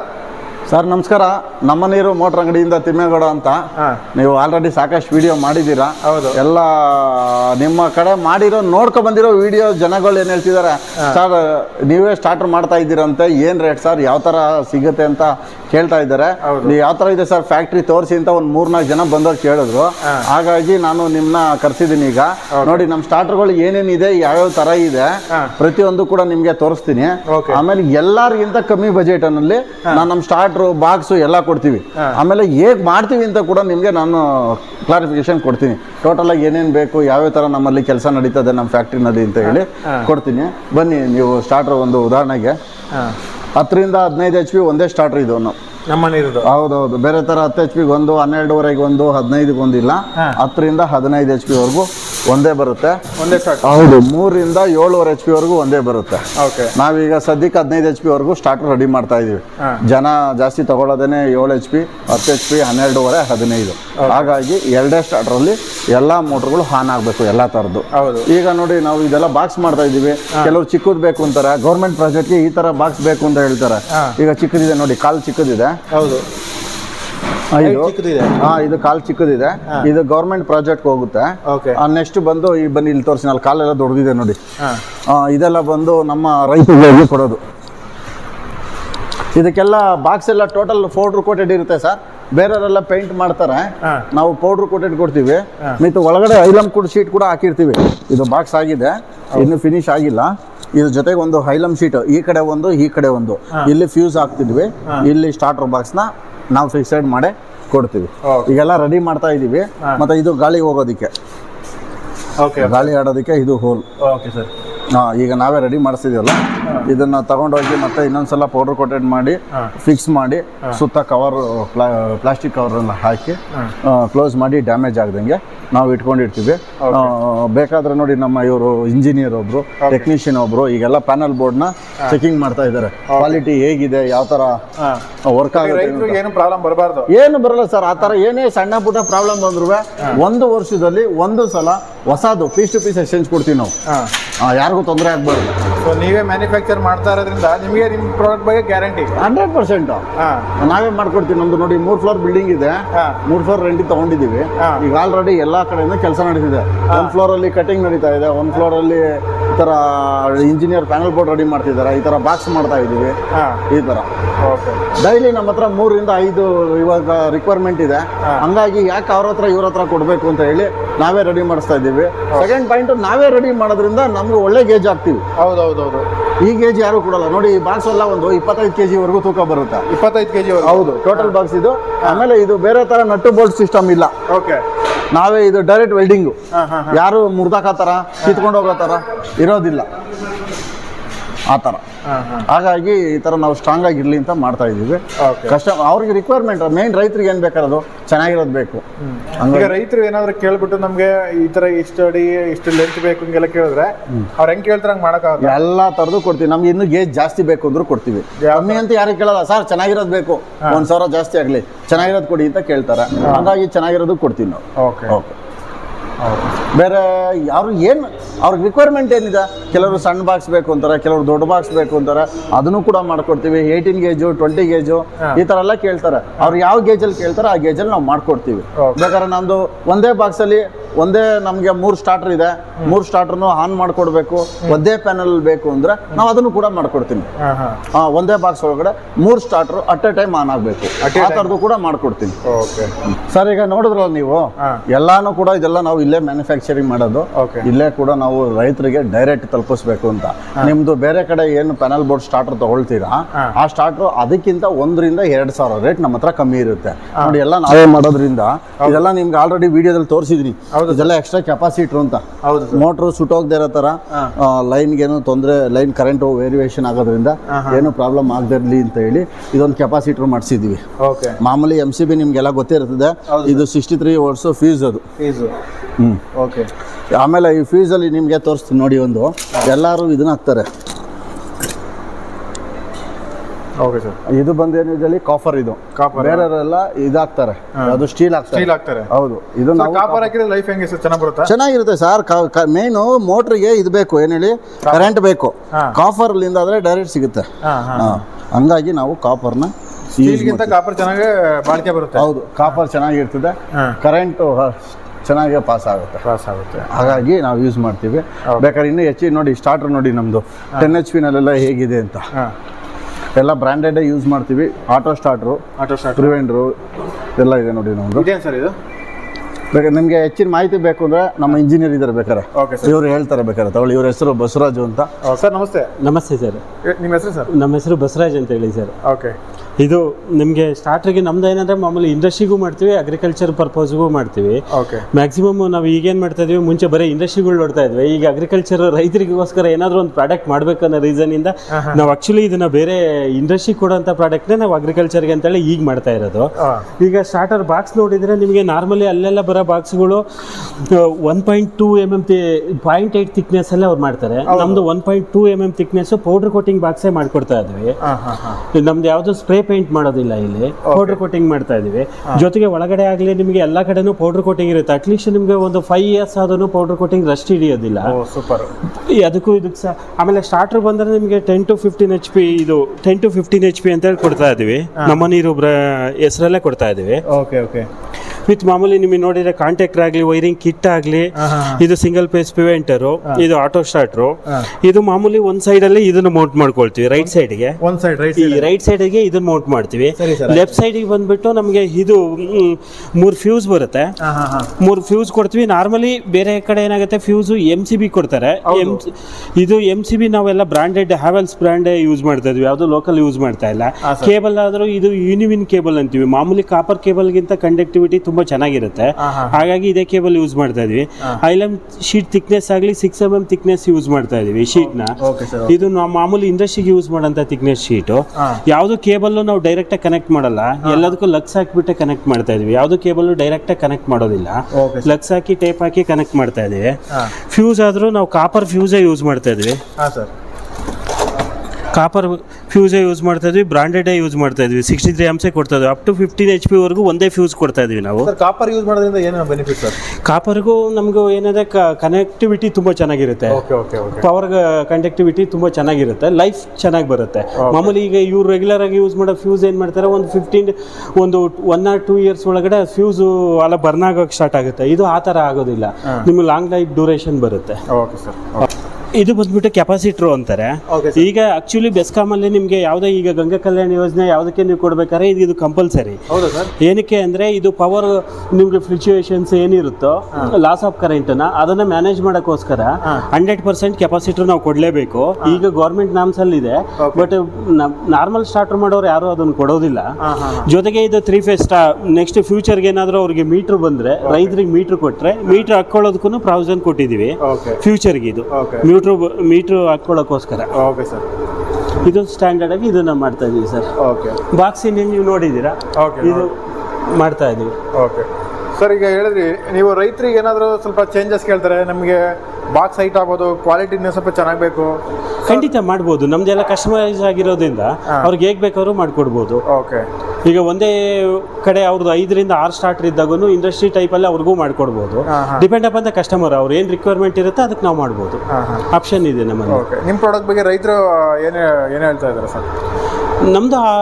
S1: ಸರ್ ನಮಸ್ಕಾರ. ನಮ್ಮ ನೀರು ಮೋಟ್ರ್ ಅಂಗಡಿಯಿಂದ ತಿಮ್ಮೇಗೌಡ ಅಂತ. ನೀವು ಆಲ್ರೆಡಿ ಸಾಕಷ್ಟು ವಿಡಿಯೋ ಮಾಡಿದ್ದೀರಾ?
S2: ಹೌದು.
S1: ಎಲ್ಲ ನಿಮ್ಮ ಕಡೆ ಮಾಡಿರೋ ನೋಡ್ಕೊ ಬಂದಿರೋ ವಿಡಿಯೋ ಜನಗಳು ಏನು ಹೇಳ್ತಿದಾರೆ ಸರ್ ನೀವೇ ಸ್ಟಾರ್ಟರ್ ಮಾಡ್ತಾ ಇದ್ದೀರಂತೆ. ಏನು ರೇಟ್ ಸರ್? ಯಾವ ತರ ಸಿಗುತ್ತೆ ಅಂತ ಕೇಳ್ತಾ ಇದ್ದಾರೆ. ನೀವು ಯಾವ ತರ ಇದೆ ಸರ್? ಫ್ಯಾಕ್ಟ್ರಿ ತೋರಿಸಿ ಅಂತ ಒಂದು ಮೂರ್ನಾಲ್ಕು ಜನ ಬಂದವ್ರು ಕೇಳಿದ್ರು. ಹಾಗಾಗಿ ನಾನು ನಿಮ್ನ ಕರ್ಸಿದೀನಿ ಈಗ. ನೋಡಿ ನಮ್ಮ ಸ್ಟಾರ್ಟರ್ಗಳು ಏನೇನಿದೆ ಯಾವ್ಯಾವ ತರ ಇದೆ ಪ್ರತಿಯೊಂದು ಕೂಡ ನಿಮಗೆ ತೋರಿಸ್ತೀನಿ. ಆಮೇಲೆ ಎಲ್ಲರಿಗಿಂತ ಕಮ್ಮಿ ಬಜೆಟ್ ಅನ್ನಲ್ಲಿ ನಾನು ನಮ್ಮ ಸ್ಟಾರ್ಟ್ರು ಬಾಕ್ಸು ಎಲ್ಲ ಕೊಡ್ತೀವಿ. ಆಮೇಲೆ ಹೇಗೆ ಮಾಡ್ತೀವಿ ಅಂತ ಕೂಡ ನಿಮಗೆ ನಾನು ಕ್ಲಾರಿಫಿಕೇಶನ್ ಕೊಡ್ತೀನಿ. ಟೋಟಲ್ ಆಗಿ ಏನೇನು ಬೇಕು ಯಾವ್ಯಾವ ಥರ ನಮ್ಮಲ್ಲಿ ಕೆಲಸ ನಡೀತದೆ ನಮ್ಮ ಫ್ಯಾಕ್ಟ್ರಿನಲ್ಲಿ ಅಂತ ಹೇಳಿ ಕೊಡ್ತೀನಿ. ಬನ್ನಿ ನೀವು ಸ್ಟಾರ್ಟ್ರ್ ಒಂದು ಉದಾಹರಣೆಗೆ. ಹತ್ತರಿಂದ ಹದಿನೈದು ಎಚ್ ಪಿ ಒಂದೇ ಸ್ಟಾರ್ಟ್ರ್ ಇದು ಹೌದೌದು. ಬೇರೆ ಥರ ಹತ್ತು ಎಚ್ ಪಿಗೆ ಒಂದು ಹನ್ನೆರಡುವರೆಗೆ ಒಂದು ಹದಿನೈದಿಗೆ ಒಂದಿಲ್ಲ ಹತ್ತರಿಂದ ಹದಿನೈದು ಎಚ್ ಪಿ ವರೆಗೂ ಒಂದೇ ಬರುತ್ತೆ.
S2: ಒಂದೇ ಸ್ಟಾರ್ಟ್
S1: ಹೌದು ಮೂರಿಂದ ಏಳುವರೆ ಎಚ್ ಪಿ ವರೆಗೂ ಒಂದೇ ಬರುತ್ತೆ.
S2: ಓಕೆ
S1: ನಾವೀಗ ಸದ್ಯಕ್ಕೆ ಹದಿನೈದು ಎಚ್ ಪಿ ವರೆಗೂ ಸ್ಟಾರ್ಟರ್ ರೆಡಿ ಮಾಡ್ತಾ ಇದೀವಿ. ಜನ ಜಾಸ್ತಿ ತಗೊಳ್ಳೋದೇನೆ ಏಳು ಎಚ್ ಪಿ ಹತ್ತು ಎಚ್ ಪಿ ಹನ್ನೆರಡುವರೆ ಹದಿನೈದು. ಹಾಗಾಗಿ ಎರಡೇ ಸ್ಟಾರ್ಟರಲ್ಲಿ ಎಲ್ಲ ಮೋಟ್ರ್ಗಳು ಹಾನ್ ಆಗಬೇಕು ಎಲ್ಲ ಥರದ್ದು
S2: ಹೌದು.
S1: ಈಗ ನೋಡಿ ನಾವು ಇದೆಲ್ಲ ಬಾಕ್ಸ್ ಮಾಡ್ತಾ ಇದೀವಿ. ಕೆಲವರು ಚಿಕ್ಕದ್ ಬೇಕು ಅಂತಾರೆ ಗೌರ್ಮೆಂಟ್ ಪ್ರಾಜೆಕ್ಟ್ಗೆ ಈ ತರ ಬಾಕ್ಸ್ ಬೇಕು ಅಂತ ಹೇಳ್ತಾರೆ. ಈಗ ಚಿಕ್ಕದಿದೆ ನೋಡಿ ಕಾಲ್ ಚಿಕ್ಕದಿದೆ.
S2: ಹೌದು. ಚಿಕ್ಕದಿದೆ.
S1: ಹಾ ಇದು ಕಾಲ್ ಚಿಕ್ಕದಿದೆ. ಇದು ಗೌರ್ಮೆಂಟ್ ಪ್ರಾಜೆಕ್ಟ್ ಹೋಗುತ್ತೆ.
S2: ಓಕೆ.
S1: ನೆಕ್ಸ್ಟ್ ಬಂದು ಈ ಬನ್ನಿ ಇಲ್ಲಿ ತೋರಿಸಿ ಅಲ್ಲಿ ಕಾಲೆಲ್ಲ ದೊಡ್ಡದಿದೆ ನೋಡಿ. ಆ, ಇದೆಲ್ಲ ಬಂದು ನಮ್ಮ ರೈತರಿಗೆ ಕೊಡೋದು. ಇದಕ್ಕೆಲ್ಲ ಬಾಕ್ಸ್ ಎಲ್ಲ ಟೋಟಲ್ ಪೌಡ್ರ್ ಕೋಟೆಡ್ ಇರುತ್ತೆ ಸರ್ ಬೇರೆಯವರೆಲ್ಲ ಪೇಂಟ್ ಮಾಡ್ತಾರೆ. ನಾವು ಪೌಡ್ರ್ ಕೋಟೆಡ್ ಕೊಡ್ತೀವಿ. ಮತ್ತು ಒಳಗಡೆ ಐಲಮ್ ಕೂಡ ಶೀಟ್ ಕೂಡ ಹಾಕಿರ್ತೀವಿ. ಇದು ಬಾಕ್ಸ್ ಆಗಿದೆ. ಇನ್ನು ಫಿನಿಶ್ ಆಗಿಲ್ಲ. ಇದ್ರ ಜೊತೆಗೆ ಒಂದು ಹೈಲಮ್ ಶೀಟ್ ಈ ಕಡೆ ಒಂದು ಈ ಕಡೆ ಒಂದು. ಇಲ್ಲಿ ಫ್ಯೂಸ್ ಹಾಕ್ತಿದ್ವಿ. ಇಲ್ಲಿ ಸ್ಟಾರ್ಟರ್ ಬಾಕ್ಸ್ನ ನಾವು ಫಿಕ್ಸೆಡ್ ಮಾಡಿ ಕೊಡ್ತೀವಿ. ಈಗೆಲ್ಲ ರೆಡಿ ಮಾಡ್ತಾ ಇದ್ದೀವಿ ಮತ್ತೆ ಇದು ಗಾಳಿ ಹೋಗೋದಕ್ಕೆ.
S2: ಓಕೆ
S1: ಗಾಳಿ ಆಡೋದಕ್ಕೆ ಇದು ಹೋಲ್
S2: ಓಕೆ ಸರ್
S1: ಈಗ ನಾವೇ ರೆಡಿ ಮಾಡಿಸಿದೀವಲ್ಲ? ಇದನ್ನ ತಗೊಂಡೋಗಿ ಮತ್ತೆ ಇನ್ನೊಂದ್ಸಲ ಪೌಡರ್ ಕೋಟೆಡ್ ಮಾಡಿ ಫಿಕ್ಸ್ ಮಾಡಿ ಸುತ್ತ ಕವರ್ ಪ್ಲಾಸ್ಟಿಕ್ ಕವರ್ ಎಲ್ಲ ಹಾಕಿ ಕ್ಲೋಸ್ ಮಾಡಿ ಡ್ಯಾಮೇಜ್ ಆಗದಂಗೆ ನಾವು ಇಟ್ಕೊಂಡಿರ್ತೀವಿ. ಬೇಕಾದ್ರೆ ನೋಡಿ ನಮ್ಮ ಇವರು ಇಂಜಿನಿಯರ್ ಒಬ್ರು ಟೆಕ್ನಿಷಿಯನ್ ಒಬ್ರು ಈಗೆಲ್ಲ ಪ್ಯಾನಲ್ ಬೋರ್ಡ್ನ ಚೆಕಿಂಗ್ ಮಾಡ್ತಾ ಇದ್ದಾರೆ. ಕ್ವಾಲಿಟಿ ಹೇಗಿದೆ ಯಾವ
S2: ತರ
S1: ವರ್ಕ್ ಆಗುತ್ತೆ
S2: ಏನು ಪ್ರಾಬ್ಲಮ್ ಬರಬಾರ್ದು.
S1: ಏನು ಬರಲ್ಲ ಸರ್ ಆತರ ಏನೇ ಸಣ್ಣ ಪುಟ್ಟ ಪ್ರಾಬ್ಲಮ್ ಬಂದ್ರು ಒಂದು ವರ್ಷದಲ್ಲಿ ಒಂದು ಸಲ ಹೊಸದು ಪೀಸ್ ಟು ಪೀಸ್ ಎಕ್ಸ್ಚೇಂಜ್ ಕೊಡ್ತೀವಿ ನಾವು. ಯಾರಿಗೂ ತೊಂದರೆ ಆಗ್ಬಾರ್ದು.
S2: ಸೊ ನೀವೇ ಮ್ಯಾನುಫ್ಯಾಕ್ಚರ್ ಮಾಡ್ತಾ ಇರೋದ್ರಿಂದ ನಿಮಗೆ ನಿಮ್ಮ ಪ್ರಾಡಕ್ಟ್ ಬಗ್ಗೆ ಗ್ಯಾರಂಟಿ
S1: ಹಂಡ್ರೆಡ್ ಪರ್ಸೆಂಟ್. ನಾವೇ ಮಾಡ್ಕೊಡ್ತೀವಿ. ನಮ್ದು ನೋಡಿ ಮೂರ್ ಫ್ಲೋರ್ ಬಿಲ್ಡಿಂಗ್ ಇದೆ. ಮೂರು ಫ್ಲೋರ್ ರೆಂಟಿ ತಗೊಂಡಿದ್ದೀವಿ. ಈಗ ಆಲ್ರೆಡಿ ಎಲ್ಲಾ ಕಡೆಯಿಂದ ಕೆಲಸ ನಡೀತಿದೆ. ಒಂದ್ ಫ್ಲೋರ್ ಅಲ್ಲಿ ಕಟಿಂಗ್ ನಡೀತಾ ಇದೆ. ಒಂದ್ ಫ್ಲೋರ್ ಅಲ್ಲಿ ಈ ತರ ಇಂಜಿನಿಯರ್ ಪ್ಯಾನಲ್ ಬೋರ್ಡ್ ರೆಡಿ ಮಾಡ್ತಿದ್ದಾರೆ. ಈ ತರ ಬಾಕ್ಸ್ ಮಾಡ್ತಾ ಇದೀವಿ ಈ ತರ.
S2: ಓಕೆ
S1: ಡೈಲಿ ನಮ್ಮ ಹತ್ರ ಮೂರಿಂದ ಐದು ಇವಾಗ ರಿಕ್ವೈರ್ಮೆಂಟ್ ಇದೆ. ಹಂಗಾಗಿ ಯಾಕೆ ಅವ್ರ ಹತ್ರ ಇವ್ರ ಹತ್ರ ಕೊಡಬೇಕು ಅಂತ ಹೇಳಿ ನಾವೇ ರೆಡಿ ಮಾಡಿಸ್ತಾ ಇದ್ದೀವಿ. ಸೆಕೆಂಡ್ ಪಾಯಿಂಟ್ ನಾವೇ ರೆಡಿ ಮಾಡೋದ್ರಿಂದ ನಮ್ಗೆ ಒಳ್ಳೆ ಗೇಜ್ ಹಾಕ್ತೀವಿ
S2: ಹೌದು ಹೌದು ಹೌದು
S1: ಈ ಗೇಜ್ ಯಾರು ಕೊಡಲ್ಲ. ನೋಡಿ ಈ ಬಾಕ್ಸ್ ಎಲ್ಲ ಒಂದು ಇಪ್ಪತ್ತೈದು ಕೆ ವರೆಗೂ ತೂಕ ಬರುತ್ತೆ.
S2: ಇಪ್ಪತ್ತೈದು ಕೆಜಿ
S1: ಹೌದು ಟೋಟಲ್ ಬಾಕ್ಸ್ ಇದು. ಆಮೇಲೆ ಇದು ಬೇರೆ ತರ ನಟ್ಟು ಬೋಲ್ಟ್ ಸಿಸ್ಟಮ್ ಇಲ್ಲ.
S2: ಓಕೆ.
S1: ನಾವೇ ಇದು ಡೈರೆಕ್ಟ್ ವೆಲ್ಡಿಂಗು ಯಾರು ಮುರ್ದಾಕತ್ತಾರ ಕಿತ್ಕೊಂಡು ಹೋಗತ್ತಾರ ಇರೋದಿಲ್ಲ. ಆ ಥರ. ಹಾಗಾಗಿ ಈ ಥರ ನಾವು ಸ್ಟ್ರಾಂಗ್ ಆಗಿರ್ಲಿ ಅಂತ ಮಾಡ್ತಾ ಇದ್ದೀವಿ.
S2: ಓಕೆ
S1: ಕಷ್ಟ ಅವ್ರಿಗೆ ರಿಕ್ವೈರ್ಮೆಂಟ್ ಮೇನ್ ರೈತರಿಗೆ ಏನು ಬೇಕಾರದು ಚೆನ್ನಾಗಿರೋದು ಬೇಕು.
S2: ಈಗ ರೈತರು ಏನಾದ್ರು ಕೇಳ್ಬಿಟ್ಟು ನಮಗೆ ಈ ತರ ಇಷ್ಟು ಅಡಿ ಇಷ್ಟು ಲೆಂತ್ ಬೇಕು ಹಿಂಗೆಲ್ಲ ಕೇಳಿದ್ರೆ ಅವ್ರು ಹೆಂಗ್ ಕೇಳ್ತಾರೆ ಹಂಗೆ ಮಾಡೋಕ್ಕಾಗಲ್ಲ
S1: ಎಲ್ಲ ಥರದ್ದು ಕೊಡ್ತೀವಿ. ನಮ್ಗೆ ಇನ್ನೂ ಗೇಜ್ ಜಾಸ್ತಿ ಬೇಕು ಅಂದ್ರೂ ಕೊಡ್ತೀವಿ. ಕಮ್ಮಿ ಅಂತ ಯಾರಿಗೆ ಕೇಳಲ್ಲ. ಸರ್ ಚೆನ್ನಾಗಿರೋದು ಬೇಕು. ಒಂದು ಸಾವಿರ ಜಾಸ್ತಿ ಆಗಲಿ. ಚೆನ್ನಾಗಿರೋದು ಕೊಡಿ ಅಂತ ಕೇಳ್ತಾರೆ. ಹಾಗಾಗಿ ಚೆನ್ನಾಗಿರೋದು ಕೊಡ್ತೀವಿ ನಾವು.
S2: ಓಕೆ
S1: ಓಕೆ ಬೇರೆ ಯಾರು ಏನು ಅವ್ರಿಗೆ ರಿಕ್ವೈರ್ಮೆಂಟ್ ಏನಿದೆ? ಕೆಲವರು ಸಣ್ಣ ಬಾಕ್ಸ್ ಬೇಕು ಅಂತಾರೆ ಕೆಲವರು ದೊಡ್ಡ ಬಾಕ್ಸ್ ಬೇಕು ಅಂತಾರೆ. ಅದನ್ನು ಕೂಡ ಮಾಡ್ಕೊಡ್ತೀವಿ. ಏಯ್ಟೀನ್ ಗೇಜು ಟ್ವೆಂಟಿ ಗೇಜು ಈ ಥರ ಎಲ್ಲ ಕೇಳ್ತಾರೆ. ಅವ್ರು ಯಾವ ಗೇಜಲ್ಲಿ ಕೇಳ್ತಾರೆ ಆ ಗೇಜಲ್ಲಿ ನಾವು ಮಾಡ್ಕೊಡ್ತೀವಿ. ಬೇಕಾದ್ರೆ ನಮ್ಮದು ಒಂದೇ ಬಾಕ್ಸಲ್ಲಿ ಒಂದೇ ನಮಗೆ ಮೂರು ಸ್ಟಾರ್ಟರ್ ಇದೆ. ಮೂರು ಸ್ಟಾರ್ಟರ್ನು ಆನ್ ಮಾಡ್ಕೊಡ್ಬೇಕು. ಒಂದೇ ಪ್ಯಾನಲ್ ಬೇಕು ಅಂದರೆ ನಾವು ಅದನ್ನು ಕೂಡ ಮಾಡ್ಕೊಡ್ತೀನಿ.
S2: ಹಾಂ
S1: ಒಂದೇ ಬಾಕ್ಸ್ ಒಳಗಡೆ ಮೂರು starter at a time on ಆಗಬೇಕು. ಆ ಥರದ್ದು ಕೂಡ ಮಾಡ್ಕೊಡ್ತೀನಿ.
S2: ಓಕೆ
S1: ಸರ್ ಈಗ ನೋಡಿದ್ರಲ್ಲ ನೀವು. ಎಲ್ಲಾನು ಕೂಡ ಇದೆಲ್ಲ ನಾವು ಇಲ್ಲೇ ಮ್ಯಾನುಫ್ಯಾಕ್ಚರಿಂಗ್ ಮಾಡೋದು. ಇಲ್ಲೇ ಕೂಡ ನಾವು ರೈತರಿಗೆ ಡೈರೆಕ್ಟ್ ತಲುಪಿಸ್ಬೇಕು ಅಂತ. ನಿಮ್ದು ಬೇರೆ ಕಡೆ ಏನು ಪ್ಯಾನಲ್ ಬೋರ್ಡ್ ಸ್ಟಾರ್ಟರ್ ತಗೊಳ್ತೀರಾ ಆ ಸ್ಟಾರ್ಟರ್ ಅದಕ್ಕಿಂತ ಒಂದರಿಂದ ಎರಡು ಸಾವಿರ ರೇಟ್ ನಮ್ಮ ಹತ್ರ ಕಮ್ಮಿ ಇರುತ್ತೆ. ನೋಡಿ ಎಲ್ಲ ನಾವೇ ಮಾಡೋದ್ರಿಂದ ಇದೆಲ್ಲ ನಿಮ್ಗೆ ಆಲ್ರೆಡಿ ವಿಡಿಯೋದಲ್ಲಿ ತೋರಿಸಿದ್ರಿ ಇದೆಲ್ಲ ಎಕ್ಸ್ಟ್ರಾ ಕೆಪಾಸಿಟರ್ ಅಂತ ಮೋಟ್ರು ಸುಟ್ಟೋಗದೆ ಇರೋ ತರ ಲೈನ್ಗೆ ಏನು ತೊಂದರೆ ಲೈನ್ ಕರೆಂಟ್ ವೇರಿಯೇಷನ್ ಆಗೋದ್ರಿಂದ ಏನು ಪ್ರಾಬ್ಲಮ್ ಆಗದಿರಲಿ ಅಂತ ಹೇಳಿ ಇದೊಂದು ಕೆಪಾಸಿಟರ್ ಮಾಡಿಸಿದ್ವಿ.
S2: ಓಕೆ
S1: ಮಾಮೂಲಿ ಎಂ ಸಿ ಬಿ ನಿಮ್ಗೆಲ್ಲ ಗೊತ್ತಿರ್ತದೆ. ಇದು ಸಿಕ್ಸ್ಟಿ ತ್ರೀ ವರ್ಸ್ ಫೀಸ್ ಅದು
S2: ಓಕೆ
S1: ಆಮೇಲೆ ಈ ಫ್ಯೂಸಲ್ಲಿ ನಿಮಗೆ ತೋರಿಸ್ತೀನಿ ನೋಡಿ ಒಂದು. ಎಲ್ಲರೂ ಇದನ್ನ ಹಾಕ್ತಾರೆ.
S2: ಓಕೆ ಸರ್
S1: ಇದು ಬಂದು ಏನು ಇದರಲ್ಲಿ ಕಾಫರ್ ಇದು.
S2: ಬೇರೆಲ್ಲ
S1: ಬೇರೆಯವರೆಲ್ಲ ಇದಾಗ್ತಾರೆ ಅದು ಸ್ಟೀಲ್ ಹಾಕ್ತಾರೆ.
S2: ಸ್ಟೀಲ್ ಹಾಕ್ತಾರೆ.
S1: ಹೌದು. ಇದು ನಾವು
S2: ಕಾಪರ್ ಹಾಕಿದ್ರೆ ಲೈಫ್ ಹೆಂಗೆ ಸರ್ ಚೆನ್ನಾಗಿ ಬರುತ್ತೆ?
S1: ಚೆನ್ನಾಗಿರುತ್ತೆ ಸರ್ ಮೇನು ಮೋಟ್ರಿಗೆ ಇದು ಬೇಕು. ಏನು ಹೇಳಿ? ಕರೆಂಟ್ ಬೇಕು.
S2: ಕಾಫರ್
S1: ಕಾಫರ್ಲಿಂದ ಆದರೆ ಡೈರೆಕ್ಟ್ ಸಿಗುತ್ತೆ. ಹಂಗಾಗಿ ನಾವು ಕಾಪರ್ನ
S2: ಸ್ಟೀಲ್ಗಿಂತ ಕಾಪರ್ ಚೆನ್ನಾಗಿ ಬಾಳಿಕೆ ಬರುತ್ತೆ.
S1: ಹೌದು. ಕಾಪರ್ ಚೆನ್ನಾಗಿರ್ತದೆ. ಕರೆಂಟು ಚೆನ್ನಾಗಿ ಪಾಸ್ ಆಗುತ್ತೆ.
S2: ಪಾಸ್ ಆಗುತ್ತೆ.
S1: ಹಾಗಾಗಿ ನಾವು ಯೂಸ್ ಮಾಡ್ತೀವಿ. ಬೇಕಾದ್ರೆ ಇನ್ನೂ ಹೆಚ್ಚಿ ನೋಡಿ ಸ್ಟಾರ್ಟರ್ ನೋಡಿ ನಮ್ಮದು ಟೆನ್ ಎಚ್ ಪಿನಲ್ಲೆಲ್ಲ ಹೇಗಿದೆ ಅಂತ.
S2: ಹಾಂ.
S1: ಎಲ್ಲ ಬ್ರ್ಯಾಂಡೆಡೇ ಯೂಸ್ ಮಾಡ್ತೀವಿ. Auto starter
S2: auto start
S1: preventer ಎಲ್ಲ ಇದೆ ನೋಡಿ ನಮ್ಮದು
S2: ಇದೇನು ಸರ್ ಇದು?
S1: ಬೇಕಾದ್ರೆ ನಿಮಗೆ ಹೆಚ್ಚಿನ ಮಾಹಿತಿ ಬೇಕು ಅಂದ್ರೆ ನಮ್ಮ ಇಂಜಿನಿಯರ್ ಇದ್ದಾರೆ ಬೇಕಾರೆ ಇವರು ಹೇಳ್ತಾರೆ ಬೇಕಾರೆ ತಗೊಳ್ಳಿ ಇವ್ರ ಹೆಸರು ಬಸವರಾಜು ಅಂತ.
S2: ಸರ್ ನಮಸ್ತೆ.
S3: ನಮಸ್ತೆ ಸರ್
S2: ನಿಮ್ಮ ಹೆಸರು ಸರ್
S3: ನಮ್ಮ ಹೆಸರು ಬಸವರಾಜ್ ಅಂತ ಹೇಳಿ ಸರ್
S2: ಓಕೆ
S3: ಇದು ನಿಮಗೆ ಸ್ಟಾರ್ಟ್ರಿಗೆ ನಮ್ದು ಏನಂದ್ರೆ ಮಾಮೂಲಿ ಇಂಡಸ್ಟ್ರಿಗೂ ಮಾಡ್ತೀವಿ ಅಗ್ರಿಕಲ್ಚರ್ ಪರ್ಪಸ್ಗೂ ಮಾಡ್ತೀವಿ.
S2: ಓಕೆ
S3: ಮ್ಯಾಕ್ಸಿಮಮ್ ನಾವು ಈಗೇನು ಮಾಡ್ತಾ ಇದೀವಿ ಮುಂಚೆ ಬರೀ ಇಂಡಸ್ಟ್ರಿಗಳು ನೋಡ್ತಾ ಇದ್ವಿ. ಈಗ ಅಗ್ರಿಕಲ್ಚರ್ ರೈತರಿಗೋಸ್ಕರ ಏನಾದರೂ ಒಂದು ಪ್ರಾಡಕ್ಟ್ ರೀಸನ್ ರೀಸನಿಂದ ನಾವು ಆಕ್ಚುಲಿ ಇದನ್ನ ಬೇರೆ ಇಂಡಸ್ಟ್ರಿ ಕೊಡೋಂಥ ಪ್ರಾಡಕ್ಟ್ನೇ ನಾವು ಅಗ್ರಿಕಲ್ಚರ್ಗೆ ಅಂತೇಳಿ ಈಗ ಮಾಡ್ತಾ ಇರೋದು. ಈಗ ಸ್ಟಾರ್ಟರ್ ಬಾಕ್ಸ್ ನೋಡಿದ್ರೆ ನಿಮಗೆ ನಾರ್ಮಲಿ ಅಲ್ಲೆಲ್ಲ ಬರೋ ಬಾಕ್ಸ್ಗಳು one point two M M point eight thickness ಅಲ್ಲೇ ಅವ್ರು ಮಾಡ್ತಾರೆ. ನಮ್ದು one point two M M thickness powder coating ಬಾಕ್ಸೇ ಮಾಡ್ಕೊಡ್ತಾ ಇದ್ವಿ. ನಮ್ದು ಯಾವುದು ಸ್ಪ್ರೇ ಪೇಂಟ್ ಮಾಡೋದಿಲ್ಲ ಇಲ್ಲಿ. ಪೌಡರ್ ಕೋಟಿಂಗ್ ಮಾಡ್ತಾ ಇದೀವಿ ಜೊತೆಗೆ ಒಳಗಡೆ ಆಗಲಿ ನಿಮಗೆ ಎಲ್ಲ ಕಡೆನೂ ಪೌಡರ್ ಕೋಟಿಂಗ್ ಇರುತ್ತೆ. ಅಟ್ಲೀಸ್ಟ್ ನಿಮಗೆ ಒಂದು ಫೈವ್ ಇಯರ್ಸ್ ಆದ್ರೂ ಪೌಡರ್ ಕೋಟಿಂಗ್ ರಸ್ಟ್ ಹಿಡಿಯೋದಿಲ್ಲ.
S2: ಸೂಪರ್
S3: ಅದಕ್ಕೂ ಇದಕ್ಕೆ ಸಹ. ಆಮೇಲೆ ಸ್ಟಾರ್ಟರ್ ಬಂದರೆ ನಿಮಗೆ ten to fifteen H P ಇದು ten to fifteen H P ಅಂತ ಹೇಳಿ ಕೊಡ್ತಾ ಇದೀವಿ ನಮ್ಮ ನೀರು ಹೆಸರಲ್ಲೇ ಕೊಡ್ತಾ ಇದೀವಿ
S2: ಓಕೆ ಓಕೆ
S3: ವಿತ್ ಮಾಮೂಲಿ ನಿಮಗೆ ನೋಡಿದ್ರೆ ಕಾಂಟ್ಯಾಕ್ಟರ್ ಆಗಲಿ ವೈರಿಂಗ್ ಕಿಟ್ ಆಗಲಿ ಇದು ಸಿಂಗಲ್ ಪೇಸ್ ಪಿವೆಂಟರು ಇದು ಆಟೋ ಸ್ಟಾರ್ಟ್ರು ಇದು ಮಾಮೂಲಿ ಒಂದ್ ಸೈಡ್ ಅಲ್ಲಿ ಇದನ್ನ ಮೌಂಟ್ ಮಾಡ್ಕೊಳ್ತೀವಿ ರೈಟ್ ಸೈಡ್ಗೆ
S2: ಒಂದು ಸೈಡ್ ರೈಟ್
S3: ಈ ರೈಟ್ ಸೈಡಿಗೆ ಇದನ್ನ ಮೌಂಟ್ ಮಾಡ್ತೀವಿ. ಲೆಫ್ಟ್ ಸೈಡಿಗೆ ಬಂದ್ಬಿಟ್ಟು ನಮಗೆ ಇದು ಮೂರು ಫ್ಯೂಸ್ ಬರುತ್ತೆ. ಮೂರು ಫ್ಯೂಸ್ ಕೊಡ್ತೀವಿ. ನಾರ್ಮಲಿ ಬೇರೆ ಕಡೆ ಏನಾಗುತ್ತೆ ಫ್ಯೂಸು ಎಂ ಸಿ ಬಿ ಕೊಡ್ತಾರೆ. ಇದು ಎಂ ಸಿ ಬಿ ನಾವೆಲ್ಲ ಬ್ರಾಂಡೆಡ್ ಹ್ಯಾವೆಲ್ಸ್ ಬ್ರ್ಯಾಂಡೇ ಯೂಸ್ ಮಾಡ್ತಾ ಇದ್ವಿ. ಯಾವುದು ಲೋಕಲ್ ಯೂಸ್ ಮಾಡ್ತಾ ಇಲ್ಲ. ಕೇಬಲ್ ಆದರೂ ಇದು ಯೂನಿವಿನ್ ಕೇಬಲ್ ಅಂತೀವಿ. ಮಾಮೂಲಿ ಕಾಪರ್ ಕೇಬಲ್ಗಿಂತ ಕಂಡಕ್ಟಿವಿಟಿ ತುಂಬ ಚೆನ್ನಾಗಿರುತ್ತೆ.
S2: ಹಾ, ಹಾ.
S3: ಹಾಗಾಗಿ ಇದೇ ಕೇಬಲ್ ಯೂಸ್ ಮಾಡ್ತಾ ಇದ್ವಿ. ಐಲಮ್ ಶೀಟ್ ಥಿಕ್ನೆಸ್ ಆಗಲಿ six M M thickness use ಮಾಡ್ತಾ ಇದೀವಿ ಶೀಟ್ನ.
S2: ನ
S3: ಇದು ನಾವು ಮಾಮೂಲಿ ಇಂಡಸ್ಟ್ರಿಗೆ ಯೂಸ್ ಮಾಡೋಂಥ ಥಿಕ್ನೆಸ್ ಶೀಟು. ಯಾವುದು ಕೇಬಲ್ ನಾವು ಡೈರೆಕ್ಟಾಗಿ ಕನೆಕ್ಟ್ ಮಾಡಲ್ಲ. ಎಲ್ಲದಕ್ಕೂ ಲಕ್ಸ್ ಹಾಕಿಬಿಟ್ಟೆ ಕನೆಕ್ಟ್ ಮಾಡ್ತಾ ಇದೀವಿ. ಯಾವುದು ಕೇಬಲ್ ಡೈರೆಕ್ಟಾಗಿ ಕನೆಕ್ಟ್ ಮಾಡೋದಿಲ್ಲ. ಲಕ್ಸ್ ಹಾಕಿ ಟೇಪ್ ಹಾಕಿ ಕನೆಕ್ಟ್ ಮಾಡ್ತಾ ಇದೀವಿ. ಫ್ಯೂಸ್ ಆದ್ರೂ ನಾವು ಕಾಪರ್ ಫ್ಯೂಸೇ ಯೂಸ್ ಮಾಡ್ತಾ ಇದೀವಿ. ಕಾಪರ್ ಫ್ಯೂಸೇ ಯೂಸ್ ಮಾಡ್ತಾ ಇದ್ವಿ ಬ್ರಾಂಡೆಡೇ ಯೂಸ್ ಮಾಡ್ತಾ ಇದ್ವಿ. ಸಿಕ್ಸ್ಟಿ ತ್ರೀ ಎಮ್ಸೇ ಕೊಡ್ತಾ ಇದ್ವಿ. Up to fifteen H P ವರೆಗೂ ಒಂದೇ ಫ್ಯೂಸ್ ಕೊಡ್ತಾ ಇದ್ವಿ ನಾವು.
S2: ಸರ್ ಕಾಪರ್ ಯೂಸ್ ಮಾಡೋದ್ರಿಂದ ಏನು ಬೆನಿಫಿಟ್ ಸರ್
S3: ಕಾಪರ್ಗೂ ನಮಗೂ ಏನಿದೆ ಕನೆಕ್ಟಿವಿಟಿ ತುಂಬ ಚೆನ್ನಾಗಿರುತ್ತೆ. ಪವರ್ ಕಂಡಕ್ಟಿವಿಟಿ ತುಂಬ ಚೆನ್ನಾಗಿರುತ್ತೆ. ಲೈಫ್ ಚೆನ್ನಾಗಿ ಬರುತ್ತೆ. ಮಾಮೂಲಿ ಈಗ ಇವ್ರು ರೆಗ್ಯುಲರ್ ಆಗಿ ಯೂಸ್ ಮಾಡೋ ಫ್ಯೂಸ್ ಏನು ಮಾಡ್ತಾರೆ ಒಂದು ಫಿಫ್ಟೀನ್ ಒಂದು ಒನ್ ಆರ್ ಟೂ ಇಯರ್ಸ್ ಒಳಗಡೆ ಫ್ಯೂಸು ಅಲ್ಲ ಬರ್ನ್ ಆಗೋಕೆ ಸ್ಟಾರ್ಟ್ ಆಗುತ್ತೆ. ಇದು ಆ ಥರ ಆಗೋದಿಲ್ಲ. ನಿಮ್ಗೆ ಲಾಂಗ್ ಲೈಫ್ ಡ್ಯೂರೇಷನ್ ಬರುತ್ತೆ.
S2: ಓಕೆ ಸರ್
S3: ಇದು ಬಂದ್ಬಿಟ್ಟು ಕೆಪಾಸಿಟ್ರು ಅಂತಾರೆ. ಈಗ ಆಕ್ಚುಲಿ ಬೆಸ್ಕಾಮಲ್ಲಿ ನಿಮಗೆ ಯಾವ್ದೇ ಈಗ ಗಂಗಾ ಕಲ್ಯಾಣ ಯೋಜನೆ ಯಾವ್ದಕ್ಕೆ ನೀವು ಕೊಡ್ಬೇಕಾದ್ರೆ ಇದು ಇದು ಕಂಪಲ್ಸರಿ ಏನಕ್ಕೆ ಅಂದ್ರೆ ಇದು ಪವರ್ ನಿಮ್ಗೆ ಫ್ಲಕ್ಚುಯೇಷನ್ಸ್ ಏನಿರುತ್ತೋ ಲಾಸ್ ಆಫ್ ಕರೆಂಟ್ನ ಅದನ್ನ ಮ್ಯಾನೇಜ್ ಮಾಡೋಕ್ಕೋಸ್ಕರ ಹಂಡ್ರೆಡ್ ಪರ್ಸೆಂಟ್ ಕೆಪಾಸಿಟರ್ ನಾವು ಕೊಡ್ಲೇಬೇಕು. ಈಗ ಗೌರ್ಮೆಂಟ್ ನಾಮ್ಸ್ ಅಲ್ಲಿ ಇದೆ ಬಟ್ ನಾರ್ಮಲ್ ಸ್ಟಾರ್ಟರ್ ಮಾಡೋರು ಯಾರು ಅದನ್ನ ಕೊಡೋದಿಲ್ಲ. ಜೊತೆಗೆ ಇದು ತ್ರೀ ಫೇಸ್ ನೆಕ್ಸ್ಟ್ ಫ್ಯೂಚರ್ಗೆ ಏನಾದ್ರು ಅವ್ರಿಗೆ ಮೀಟರ್ ಬಂದ್ರೆ ರೈತರಿಗೆ ಮೀಟರ್ ಕೊಟ್ರೆ ಮೀಟರ್ ಹಾಕೊಳ್ಳೋದಕ್ಕೂ ಪ್ರಾವಿಷನ್ ಕೊಟ್ಟಿದೀವಿ
S2: ಫ್ಯೂಚರ್
S3: ಫ್ಯೂಚರ್ಗೆ ಇದು. ಮೀಟ್ರ್ ಮೀಟ್ರ್ ಹಾಕ್ಕೊಳ್ಳೋಕ್ಕೋಸ್ಕರ
S2: ಓಕೆ ಸರ್
S3: ಇದು ಸ್ಟ್ಯಾಂಡರ್ಡ್ ಆಗಿ ಇದನ್ನ ಮಾಡ್ತಾ ಇದೀವಿ ಸರ್
S2: ಓಕೆ
S3: ಬಾಕ್ಸ್ ನೀವು ನೋಡಿದ್ದೀರಾ?
S2: ಓಕೆ
S3: ಇದು ಮಾಡ್ತಾ ಇದೀವಿ.
S2: ಓಕೆ ಸರ್ ಈಗ ಹೇಳಿದ್ರಿ ನೀವು ರೈತರಿಗೆ ಏನಾದರೂ ಸ್ವಲ್ಪ ಚೇಂಜಸ್ ಕೇಳ್ತಾರೆ ನಮಗೆ ಬಾಕ್ಸ್ ಹೈಟ್ ಆಗ್ಬೋದು ಕ್ವಾಲಿಟಿ ಸ್ವಲ್ಪ ಚೆನ್ನಾಗಿ ಬೇಕು.
S3: ಖಂಡಿತ ಮಾಡ್ಬೋದು. ನಮ್ದೆಲ್ಲ ಕಸ್ಟಮೈಸ್ ಆಗಿರೋದ್ರಿಂದ ಅವ್ರಿಗೆ ಹೇಗೆ ಬೇಕಾದ್ರೂ ಮಾಡಿಕೊಡ್ಬೋದು.
S2: ಓಕೆ
S3: ಈಗ ಒಂದೇ ಕಡೆ ಅವ್ರದ್ದು ಐದರಿಂದ ಆರು ಸ್ಟಾರ್ಟರ್ ಇದ್ದಾಗೂ ಇಂಡಸ್ಟ್ರಿ ಟೈಪಲ್ಲಿ ಅವ್ರಿಗೂ ಮಾಡಿಕೊಡ್ಬೋದು. ಡಿಪೆಂಡ್ ಅಪಾನ್ ದ ಕಸ್ಟಮರ್ ಅವ್ರು ಏನು ರಿಕ್ವೈರ್ಮೆಂಟ್ ಇರುತ್ತೆ ಅದಕ್ಕೆ ನಾವು ಮಾಡ್ಬೋದು. ಆಪ್ಷನ್ ಇದೆ ನಮ್ಮಲ್ಲಿ.
S2: ಓಕೆ ನಿಮ್ಮ ಪ್ರಾಡಕ್ಟ್ ಬಗ್ಗೆ ರೈತರು ಏನು ಏನು ಹೇಳ್ತಾ ಇದ್ದಾರೆ ಸರ್?
S3: ನಮ್ಮದು ಆ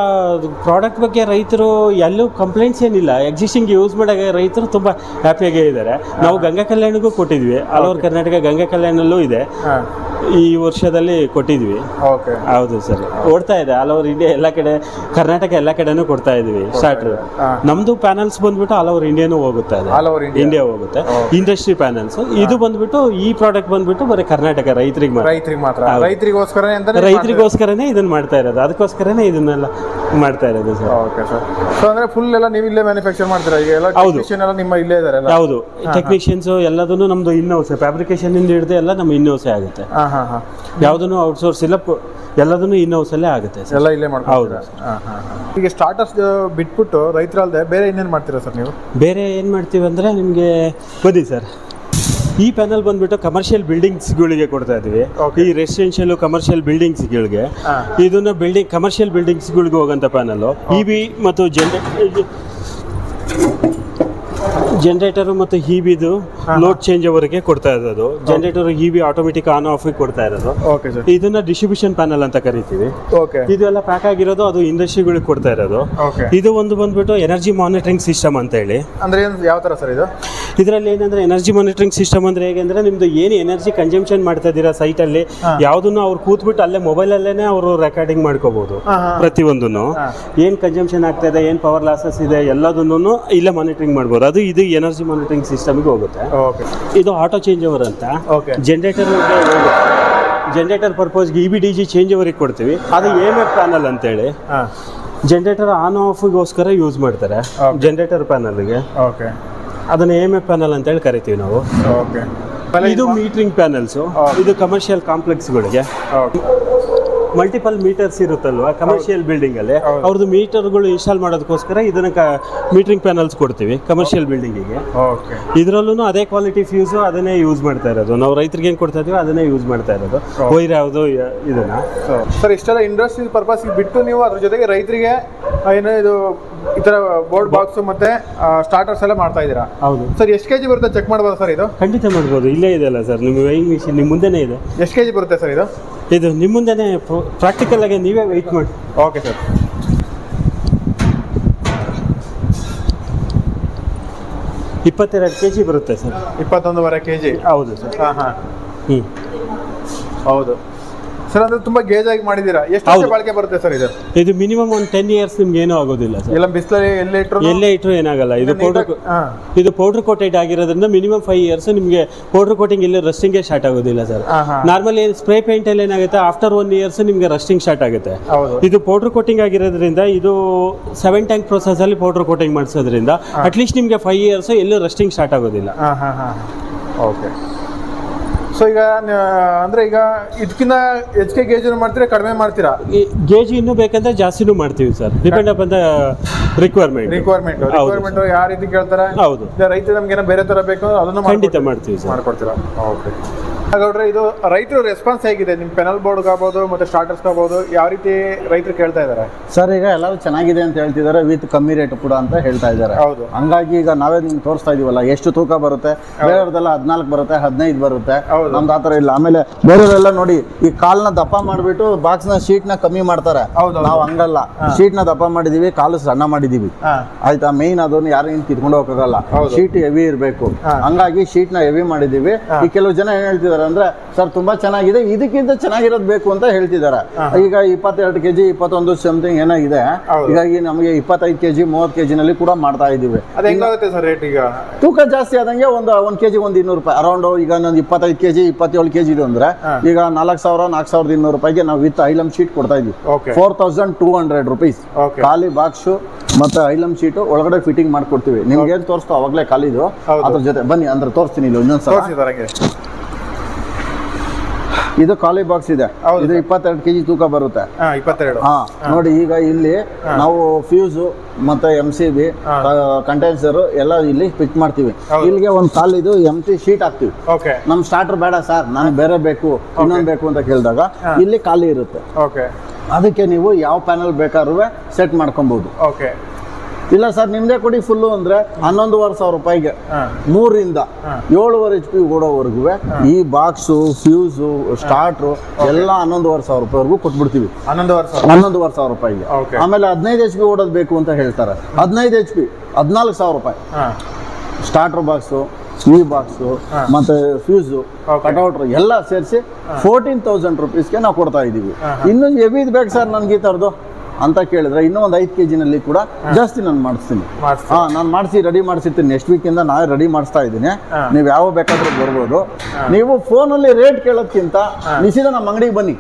S3: ಪ್ರಾಡಕ್ಟ್ ಬಗ್ಗೆ ರೈತರು ಎಲ್ಲೂ ಕಂಪ್ಲೇಂಟ್ಸ್ ಏನಿಲ್ಲ. ಎಕ್ಸಿಸ್ಟಿಂಗ್ ಯೂಸ್ ಮಾಡೋ ರೈತರು ತುಂಬ ಹ್ಯಾಪಿಯಾಗೇ ಇದ್ದಾರೆ. ನಾವು ಗಂಗಾ ಕಲ್ಯಾಣಿಗೂ ಕೊಟ್ಟಿದ್ವಿ. ಆಲ್ ಓವರ್ ಕರ್ನಾಟಕ ಗಂಗಾ ಕಲ್ಯಾಣಲ್ಲೂ ಇದೆ. ಈ ವರ್ಷದಲ್ಲಿ ಕೊಟ್ಟಿದ್ವಿ.
S2: ಓಕೆ
S3: ಹೌದು ಸರ್. ಓಡ್ತಾ ಇದೆ. ಆಲ್ ಓವರ್ ಇಂಡಿಯಾ ಎಲ್ಲ ಕಡೆ ಕರ್ನಾಟಕ ಎಲ್ಲ ಕಡೆನೂ ಕೊಡ್ತಾ ಇದೀವಿ
S2: ಸ್ಟಾರ್ಟ್
S3: ನಮ್ದು ಪ್ಯಾನಲ್ಸ್ ಬಂದ್ಬಿಟ್ಟು ಆಲ್ ಓವರ್ ಇಂಡಿಯಾನು ಹೋಗುತ್ತೆ
S2: ಆಲ್ ಓವರ್ ಇಂಡಿಯಾ
S3: ಹೋಗುತ್ತೆ. ಇಂಡಸ್ಟ್ರಿ ಪ್ಯಾನಲ್ಸ್ ಇದು ಬಂದ್ಬಿಟ್ಟು ಈ ಪ್ರಾಡಕ್ಟ್ ಬಂದ್ಬಿಟ್ಟು ಬರೀ ಕರ್ನಾಟಕ ರೈತರಿಗೆ
S2: ರೈತರಿಗೆ ಮಾತ್ರ. ರೈತರಿಗೋಸ್ಕರನೇ ಅಂತ
S3: ರೈತರಿಗೋಸ್ಕರನೇ ಇದನ್ನ ಮಾಡ್ತಾ ಇರೋದು. ಅದಕ್ಕೋಸ್ಕರನೇ ಇದನ್ನೆಲ್ಲ ಮಾಡ್ತಾ ಇರೋದು ಸರ್.
S2: ಓಕೆ ಸರ್ ಸೊ ಅಂದ್ರೆ ಫುಲ್ ಎಲ್ಲ ನೀವು ಇಲ್ಲೇ ಮ್ಯಾನುಫ್ಯಾಕ್ಚರ್ ಮಾಡ್ತೀರಾ? ಈಗ ಎಲ್ಲ
S3: ಹೌದು.
S2: ಟೆಕ್ನಿಷಿಯನ್ ಎಲ್ಲ ನಿಮ್ಮ ಇಲ್ಲೇ ಇದಾರೆ ಎಲ್ಲ?
S3: ಹೌದು. ಟೆಕ್ನಿಷಿಯನ್ಸ್ ಎಲ್ಲದನ್ನು ನಮ್ದು ಇನ್ನೋಸೆ ಫ್ಯಾಬ್ರಿಕೇಶನ್ ಇಂದ ಹಿಡಿದು ಎಲ್ಲ ನಮ್ಮ ಇನ್ನೋಸೆ ಆಗುತ್ತೆ.
S2: ಹಾಂ ಹಾಂ.
S3: ಯಾವುದನ್ನು ಔಟ್ಸೋರ್ಸ್ ಇಲ್ಲ ಪ- ಎಲ್ಲದನ್ನು ಅಲ್ಲೇ ಆಗುತ್ತೆ ಸರ್.
S2: ಎಲ್ಲ ಇಲ್ಲೇ ಮಾಡ್ತೀರಾ
S3: ಹೌದು.
S2: ಹಾಂ ಹಾಂ ಹಾಂ. ಈಗ ಸ್ಟಾರ್ಟರ್ಸ್ ಬಿಟ್ಬಿಟ್ಟು ರೈತರಲ್ಲದೆ ಬೇರೆ ಇನ್ನೇನು ಮಾಡ್ತೀರಾ ಸರ್ ನೀವು?
S3: ಬೇರೆ ಏನು ಮಾಡ್ತೀವಿ ಅಂದರೆ ನಿಮಗೆ ಬನ್ನಿ ಸರ್. ಈ ಪ್ಯಾನಲ್ ಬಂದ್ಬಿಟ್ಟು ಕಮರ್ಷಿಯಲ್ ಬಿಲ್ಡಿಂಗ್ಸ್ಗಳಿಗೆ ಕೊಡ್ತಾ ಇದ್ದೀವಿ.
S2: Okay.
S3: ಈ ರೆಸಿಡೆನ್ಷಿಯಲ್ ಕಮರ್ಷಿಯಲ್ ಬಿಲ್ಡಿಂಗ್ಸ್ಗಳಿಗೆ
S2: ಹಾ.
S3: ಇದನ್ನ ಬಿಲ್ಡಿಂಗ್ ಕಮರ್ಷಿಯಲ್ ಬಿಲ್ಡಿಂಗ್ಸ್ಗಳಿಗೆ ಹೋಗೋಂಥ ಪ್ಯಾನಲ್ಲು ಇ ಬಿ ಮತ್ತು ಜನ್ರೇ ಜನರೇಟರು ಮತ್ತು ಹಿಬಿದು ಲೋಡ್ ಚೇಂಜ್ ಅವರಿಗೆ ಕೊಡ್ತಾ ಇರೋದು. ಜನರೇಟರ್ ಹಿಬಿ ಆಟೋಮೆಟಿಕ್ ಆನ್ ಆಫ್ ಕೊಡ್ತಾ ಇರೋದು.
S2: Okay sir.
S3: ಇದನ್ನ ಡಿಸ್ಟ್ರಿಬ್ಯೂಷನ್ ಪ್ಯಾನಲ್ ಅಂತ ಕರಿತೀವಿ.
S2: ಓಕೆ.
S3: ಇದೆಲ್ಲ ಪ್ಯಾಕ್ ಆಗಿರೋದು ಅದು ಇಂಡಸ್ಟ್ರಿಗಳಿಗೆ ಕೊಡ್ತಾ ಇರೋದು.
S2: ಓಕೆ.
S3: ಇದು ಒಂದು ಬಂದ್ಬಿಟ್ಟು ಎನರ್ಜಿ ಮಾನಿಟರಿಂಗ್ ಸಿಸ್ಟಮ್ ಅಂತ ಹೇಳಿ.
S2: ಅಂದ್ರೆ ಯಾವ ತರ ಸರ್ ಇದು?
S3: ಇದರಲ್ಲಿ ಏನಂದ್ರೆ ಎನರ್ಜಿ ಮಾನಿಟರಿಂಗ್ ಸಿಸ್ಟಮ್ ಅಂದ್ರೆ ಹೇಗೆ ಅಂದ್ರೆ ನಿಮ್ದು ಏನು ಎನರ್ಜಿ ಕನ್ಸಂಪ್ಷನ್ ಮಾಡ್ತಾ ಇದ್ದೀರಾ ಅಲ್ಲಿ ಯಾವುದನ್ನು ಅವ್ರು ಕೂತ್ಬಿಟ್ಟು ಅಲ್ಲೇ ಮೊಬೈಲ್ ಅಲ್ಲೇನೆ ಅವರು ರೆಕಾರ್ಡಿಂಗ್ ಮಾಡ್ಕೋಬಹುದು ಪ್ರತಿಯೊಂದನ್ನು. ಏನು ಕನ್ಸಂಪ್ಷನ್ ಆಗ್ತಾ ಇದೆ ಏನ್ ಪವರ್ ಲಾಸಸ್ ಇದೆ ಎಲ್ಲದನ್ನು ಇಲ್ಲೇ ಮಾನಿಟರಿಂಗ್ ಮಾಡ್ಬೋದು. ಅದು ಇದು ಎನರ್ಜಿ ಮಾನಿಟರಿಂಗ್ ಸಿಸ್ಟಮ್ಗೆ ಹೋಗುತ್ತೆ.
S2: ಓಕೆ
S3: ಇದು ಆಟೋ ಚೇಂಜ್ ಓವರ್ ಅಂತ generator generator ಪರ್ಪಸ್ಗೆ E B D G change ಓವರಿಗೆ ಕೊಡ್ತೀವಿ. ಅದು ಎಂ ಎಫ್ ಪ್ಯಾನಲ್ ಅಂತೇಳಿ. ಜನರೇಟರ್ ಆನ್ ಆಫ್ಗೋಸ್ಕರ ಯೂಸ್ ಮಾಡ್ತಾರೆ. ಜನರೇಟರ್ ಪ್ಯಾನಲ್ಗೆ
S2: ಓಕೆ
S3: ಅದನ್ನ ಎಂ ಎಫ್ ಪ್ಯಾನಲ್ ಅಂತೇಳಿ ಕರಿತೀವಿ ನಾವು.
S2: ಓಕೆ
S3: ಇದು ಮೀಟ್ರಿಂಗ್ ಪ್ಯಾನಲ್ಸು ಇದು ಕಮರ್ಷಿಯಲ್ ಕಾಂಪ್ಲೆಕ್ಸ್ಗಳಿಗೆ
S2: ಓಕೆ
S3: ಮಲ್ಟಿಪಲ್ ಮೀಟರ್ಸ್ ಇರುತ್ತಲ್ವಾ? ಕಮರ್ಷಿಯಲ್ ಬಿಲ್ಡಿಂಗ್ ಅಲ್ಲಿ. ಅವ್ರದ್ದು ಮೀಟರ್ಗಳು ಇನ್ಸ್ಟಾಲ್ ಮಾಡೋದಕ್ಕೋಸ್ಕರ ಇದನ್ನ ಮೀಟರಿಂಗ್ ಪ್ಯಾನಲ್ಸ್ ಕೊಡ್ತೀವಿ ಕಮರ್ಷಿಯಲ್ ಬಿಲ್ಡಿಂಗಿಗೆ ಇದರಲ್ಲೂ ಅದೇ ಕ್ವಾಲಿಟಿ ಫ್ಯೂಸು ಅದನ್ನೇ ಯೂಸ್ ಮಾಡ್ತಾ ಇರೋದು. ನಾವು ರೈತರಿಗೆ ಏನು ಕೊಡ್ತಾ ಇದೀವಿ ಅದನ್ನೇ ಯೂಸ್ ಮಾಡ್ತಾ ಇರೋದು. ವೈರ್ ಯಾವುದು ಇದನ್ನ.
S2: ಸರ್ ಇಷ್ಟೆಲ್ಲ ಇಂಡಸ್ಟ್ರಿಯಲ್ ಪರ್ಪಸ್ ಬಿಟ್ಟು ನೀವು ಅದ್ರ ಜೊತೆಗೆ ರೈತರಿಗೆ ಏನು ಇದು ಈ ತರ ಬೋರ್ಡ್ ಬಾಕ್ಸ್ ಮತ್ತೆ ಸ್ಟಾರ್ಟರ್ಸ್ ಎಲ್ಲ ಮಾಡ್ತಾ ಇದೀರಾ
S3: ಹೌದು.
S2: ಸರ್ ಎಷ್ಟು ಕೆಜಿ ಬರುತ್ತೆ ಚೆಕ್ ಮಾಡ್ಬೋದು ಸರ್ ಇದು?
S3: ಖಂಡಿತ ಮಾಡ್ಬೋದು. ಇಲ್ಲೇ ಇದೆ ಅಲ್ಲ ಸರ್ ನಿಮ್ಮ ವೈಯಿಂಗ್ ಮಿಷಿನ್ ನಿಮ್ಮ ಮುಂದೆನೇ ಇದೆ.
S2: ಎಷ್ಟು ಕೆಜಿ ಬರುತ್ತೆ ಸರ್ ಇದು?
S3: ಇದು ನಿಮ್ಮ ಮುಂದೆನೇ ಪ್ರಾಕ್ಟಿಕಲ್ ಆಗಿ ನೀವೇ ವೆಯ್ಟ್ ಮಾಡಿ.
S2: ಓಕೆ ಸರ್
S3: ಇಪ್ಪತ್ತೆರಡು ಕೆ ಜಿ ಬರುತ್ತೆ ಸರ್
S2: ಇಪ್ಪತ್ತೊಂದುವರೆ ಕೆ ಜಿ
S3: ಹೌದು ಸರ್
S2: ಹಾಂ ಹಾಂ.
S3: ಹ್ಞೂ
S2: ಹೌದು. ಸರ್ ಅಂದ್ರೆ ತುಂಬಾ ಗೇಜ್ ಆಗಿ ಮಾಡಿದ್ದೀರಾ? ಎಷ್ಟು ವರ್ಷ ಬಾಳಿಕೆ ಬರುತ್ತೆ ಸರ್ ಇದು?
S3: ಇದು ಮಿನಿಮಮ್ ಒಂದು ಟೆನ್ ಇಯರ್ಸ್ ನಿಮ್ಗೆ ಏನೂ ಆಗೋದಿಲ್ಲ ಸರ್
S2: ಎಲ್ಲ ಬಿಸಿಲಲ್ಲಿ ಎಲ್ಲೇ ಇಟ್ಟರು
S3: ಎಲ್ಲೇ ಇಟ್ಟರು ಏನಾಗಲ್ಲ. ಇದು ಪೌಡರ್ ಇದು ಪೌಡರ್ ಕೋಟೆಡ್ ಆಗಿರೋದ್ರಿಂದ ಮಿನಿಮಮ್ ಫೈವ್ ಇಯರ್ಸ್ ನಿಮಗೆ ಪೌಡರ್ ಕೋಟಿಂಗ್ ಇಲ್ಲಿ ರಸ್ಟಿಂಗೇ ಸ್ಟಾರ್ಟ್ ಆಗೋದಿಲ್ಲ ಸರ್ ನಾರ್ಮಲಿ ಸ್ಪ್ರೇ ಪೇಂಟ್ ಅಲ್ಲಿ ಏನಾಗುತ್ತೆ ಆಫ್ಟರ್ ಒನ್ ಇಯರ್ಸ್ ನಿಮಗೆ ರಸ್ಟಿಂಗ್ ಸ್ಟಾರ್ಟ್ ಆಗುತ್ತೆ. ಇದು ಪೌಡರ್ ಕೋಟಿಂಗ್ ಆಗಿರೋದ್ರಿಂದ ಇದು ಸೆವೆನ್ ಟ್ಯಾಂಕ್ ಪ್ರೊಸೆಸ್ ಅಲ್ಲಿ ಪೌಡರ್ ಕೋಟಿಂಗ್ ಮಾಡಿಸೋದ್ರಿಂದ ಅಟ್ಲೀಸ್ಟ್ ನಿಮಗೆ ಫೈವ್ ಇಯರ್ಸ್ ಎಲ್ಲೂ ರಸ್ಟಿಂಗ್ ಸ್ಟಾರ್ಟ್ ಆಗೋದಿಲ್ಲ.
S2: ಓಕೆ ಸೊ ಈಗ ಅಂದ್ರೆ ಈಗ ಇದಕ್ಕಿಂತ ಹೆಚ್ಚಿಗೆ ಗೇಜ್ ಮಾಡ್ತೀರಾ ಕಡಿಮೆ ಮಾಡ್ತೀರಾ?
S3: ಗೇಜ್ ಇನ್ನೂ ಬೇಕಂದ್ರೆ ಜಾಸ್ತಿನೂ ಮಾಡ್ತೀವಿ ಸರ್. ಡಿಪೆಂಡ್ ಅಪ್ ಅಂತ ರಿಕ್ವೈರ್ಮೆಂಟ್
S2: ರಿಕ್ವೈರ್ಮೆಂಟ್ ರಿಕ್ವೈರ್ಮೆಂಟ್ ಯಾವ ರೀತಿ ಕೇಳ್ತಾರೆ?
S3: ಹೌದು.
S2: ರೈತರು ರೈತ ನಮ್ಗೆ ಏನೋ ಬೇರೆ ತರ ಬೇಕು ಅದನ್ನು
S3: ಖಂಡಿತ ಮಾಡ್ತೀವಿ
S2: ಮಾಡ್ಕೊಡ್ತೀರಾ? ಓಕೆ ಹಾಗಾದ್ರೆ ಇದು ರೈತರು ರೆಸ್ಪಾನ್ಸ್ ಹೇಗಿದೆ? ನಿಮ್ಮ ಪೆನಲ್ ಬೋರ್ಡ್ ಆಗ್ಬೋದು ಮತ್ತೆ ಸ್ಟಾರ್ಟರ್ಸ್ ಆಗ್ಬೋದು ಯಾವ ರೀತಿ ರೈತರು ಕೇಳ್ತಾ ಇದ್ದಾರೆ?
S1: ಸರ್ ಈಗ ಎಲ್ಲರೂ ಚೆನ್ನಾಗಿದೆ ಅಂತ ಹೇಳ್ತಿದ್ದಾರೆ ವಿತ್ ಕಮ್ಮಿ ರೇಟ್ ಕೂಡ ಅಂತ ಹೇಳ್ತಾ ಇದ್ದಾರೆ.
S2: ಹೌದು.
S1: ಹಂಗಾಗಿ ಈಗ ನಾವೇ ನಿಮ್ಗೆ ತೋರಿಸ್ತಾ ಇದೀವಲ್ಲ ಎಷ್ಟು ತೂಕ ಬರುತ್ತೆ? ಬೇರೆಯವ್ರದೆಲ್ಲ ಹದಿನಾಲ್ಕು ಬರುತ್ತೆ ಹದಿನೈದು ಬರುತ್ತೆ. ನಮ್ದು ಆ ಥರ ಇಲ್ಲ. ಆಮೇಲೆ ಬೇರೆಯವರೆಲ್ಲ ನೋಡಿ ಈ ಕಾಲ್ನ ದಪ್ಪ ಮಾಡಿಬಿಟ್ಟು ಬಾಕ್ಸ್ನ ಶೀಟ್ನ ಕಮ್ಮಿ ಮಾಡ್ತಾರೆ. ನಾವು ಹಂಗಲ್ಲ. ಶೀಟ್ನ ದಪ್ಪ ಮಾಡಿದೀವಿ ಕಾಲು ಸಣ್ಣ ಮಾಡಿದೀವಿ. ಆಯ್ತಾ? ಮೇನ್ ಅದನ್ನು ಯಾರು ಏನು ಕಿತ್ಕೊಂಡು
S2: ಹೋಗಲ್ಲ.
S1: ಶೀಟ್ ಹೆವಿ ಇರಬೇಕು. ಹಂಗಾಗಿ ಶೀಟ್ನ ಹೆವಿ ಮಾಡಿದೀವಿ. ಈ ಕೆಲವು ಜನ ಏನ್ ಹೇಳ್ತಿದಾರೆ ಅಂದ್ರೆ ಸರ್ ತುಂಬಾ ಚೆನ್ನಾಗಿದೆ ಇದಕ್ಕಿಂತ ಚೆನ್ನಾಗಿರೋದು ಬೇಕು ಅಂತ ಹೇಳ್ತಿದ್ದಾರೆ. ಈಗ ಇಪ್ಪತ್ತೆರಡು ಕೆಜಿ ಇಪ್ಪತ್ತೊಂದು ಸಮಥಿಂಗ್ ಏನೋ ಇದೆ. ಹೀಗಾಗಿ ನಮಗೆ ಇಪ್ಪತ್ತೈದು ಕೆಜಿ ಮೂವತ್ತು ಕೆಜಿ ನಲ್ಲಿ ಕೂಡ ಮಾಡ್ತಾ ಇದೀವಿ
S2: ಅದು ಹೆಂಗಾಗುತ್ತೆ ಸರ್ ರೇಟ್ ಈಗ?
S1: ತೂಕ ಜಾಸ್ತಿ ಆದಂಗೆ ಒಂದು ಒಂದ್ ಕೆಜಿ ಒಂದು ಇನ್ನೂರು ರೂಪಾಯಿ. ಅರೌಂಡ್ ಈಗ ಒಂದು ಇಪ್ಪತ್ತೈದು ಕೆಜಿ ಇಪ್ಪತ್ತೇಳು ಕೆಜಿ ಇದು ಅಂದ್ರೆ ಈಗ ನಾಲ್ಕು ಸಾವಿರ ನಾಲ್ಕು ಸಾವಿರದ ಇನ್ನೂರು ರೂಪಾಯಿಗೆ ನಾವು ವಿತ್ ಐಲಮ್ ಶೀಟ್ ಕೊಡ್ತಾ ಇದೀವಿ four thousand two hundred rupees ಖಾಲಿ ಬಾಕ್ಸ್ ಮತ್ತೆ ಐಲಮ್ ಶೀಟ್ ಒಳಗಡೆ ಫಿಟ್ಟಿಂಗ್ ಮಾಡ್ಕೊಡ್ತೀವಿ. ನಿಮ್ಗೆ ಏನ್ ತೋರಿಸ್ತು ಅವಾಗಲೇ ಖಾಲಿದು.
S2: ಇದು
S1: ಅದ್ರ ಜೊತೆ ಬನ್ನಿ ಅಂದ್ರೆ ತೋರಿಸ್ತೀನಿ ಇಲ್ಲಿ ಇನ್ನೊಂದ್ಸಲ
S2: ಹಂಗೆ.
S1: ಇದು ಖಾಲಿ ಬಾಕ್ಸ್ ಇದೆ. ಇದು ಇಪ್ಪತ್ತೆರಡು ಕೆಜಿ ತೂಕ ಬರುತ್ತೆ.
S2: ಹಾ ಇಪ್ಪತ್ತೆರಡು.
S1: ಹಾ ನೋಡಿ ಈಗ ಇಲ್ಲಿ ನಾವು ಫ್ಯೂಸು ಮತ್ತೆ ಎಂ ಸಿ ಬಿ. ಕಂಟೆನ್ಸರ್ ಎಲ್ಲ ಇಲ್ಲಿ ಫಿಟ್ ಮಾಡ್ತೀವಿ. ಇಲ್ಲಿಗೆ ಒಂದು ಕಾಲಿದು ಎಂ ಸಿ ಶೀಟ್ ಹಾಕ್ತಿವಿ. ನಮ್ ಸ್ಟಾರ್ಟರ್ ಬೇಡ ಸರ್ ನಾನು ಬೇರೆ ಬೇಕು ಇನ್ನೊಂದು ಬೇಕು ಅಂತ ಕೇಳಿದಾಗ ಇಲ್ಲಿ ಖಾಲಿ ಇರುತ್ತೆ.
S2: ಓಕೆ.
S1: ಅದಕ್ಕೆ ನೀವು ಯಾವ ಪ್ಯಾನಲ್ ಬೇಕಾದ್ರೂ ಸೆಟ್ ಮಾಡ್ಕೊಬಹುದು
S2: ಓಕೆ.
S1: ಇಲ್ಲ ಸರ್ ನಿಮ್ದೇ ಕೊಡಿ ಫುಲ್ಲು ಅಂದ್ರೆ ಹನ್ನೊಂದುವರೆ ಸಾವಿರ ರೂಪಾಯಿಗೆ. ಮೂರಿಂದ ಏಳುವರೆ ಎಚ್ ಪಿ ಓಡೋವರೆಗೂ ಈ ಬಾಕ್ಸು ಫ್ಯೂಸು ಸ್ಟಾರ್ಟ್ರು ಎಲ್ಲ ಹನ್ನೊಂದುವರೆ ಸಾವಿರ ರೂಪಾಯಿವರೆಗೂ ಕೊಟ್ಬಿಡ್ತೀವಿ. ಹನ್ನೊಂದುವರೆ ಸಾವಿರ. ರೂಪಾಯಿಗೆ. ಆಮೇಲೆ ಹದಿನೈದು ಎಚ್ ಪಿ ಓಡೋದು ಬೇಕು ಅಂತ ಹೇಳ್ತಾರೆ. ಹದಿನೈದು ಎಚ್ ಪಿ ಹದಿನಾಲ್ಕು ಸಾವಿರ ರೂಪಾಯಿ. ಸ್ಟಾರ್ಟರ್ ಬಾಕ್ಸು ಈ ಬಾಕ್ಸು ಮತ್ತೆ ಫ್ಯೂಸು. ಕಟೌಟ್ರು ಎಲ್ಲ ಸೇರಿಸಿ ಫೋರ್ಟೀನ್ ತೌಸಂಡ್ ರುಪೀಸ್ಗೆ ನಾವು ಕೊಡ್ತಾ ಇದ್ದೀವಿ ಇನ್ನು ಎಬಿದ್ ಬೇಕು ಸರ್ ನನಗೆ ಈ ಥರದ್ದು ಅಂತ ಕೇಳಿದ್ರೆ ಇನ್ನೂ ಒಂದು ಐದು ಕೆ ಜಿನಲ್ಲಿ ಕೂಡ ಜಾಸ್ತಿ ನಾನು ಮಾಡಿಸ್ತೀನಿ. ಹಾ ನಾನು ಮಾಡಿಸಿ ರೆಡಿ ಮಾಡಿಸಿರ್ತೀನಿ. ನೆಕ್ಸ್ಟ್ ವೀಕಿಂದ ನಾವೇ ರೆಡಿ ಮಾಡಿಸ್ತಾ ಇದ್ದೀನಿ. ನೀವು ಯಾವ ಬೇಕಾದ್ರೂ ಬರ್ಬೋದು. ನೀವು ಫೋನಲ್ಲಿ ರೇಟ್ ಕೇಳೋದ್ಕಿಂತ ನಿಶ್ಚಿತ ನಮ್ಮ ಅಂಗಡಿಗೆ ಬನ್ನಿ.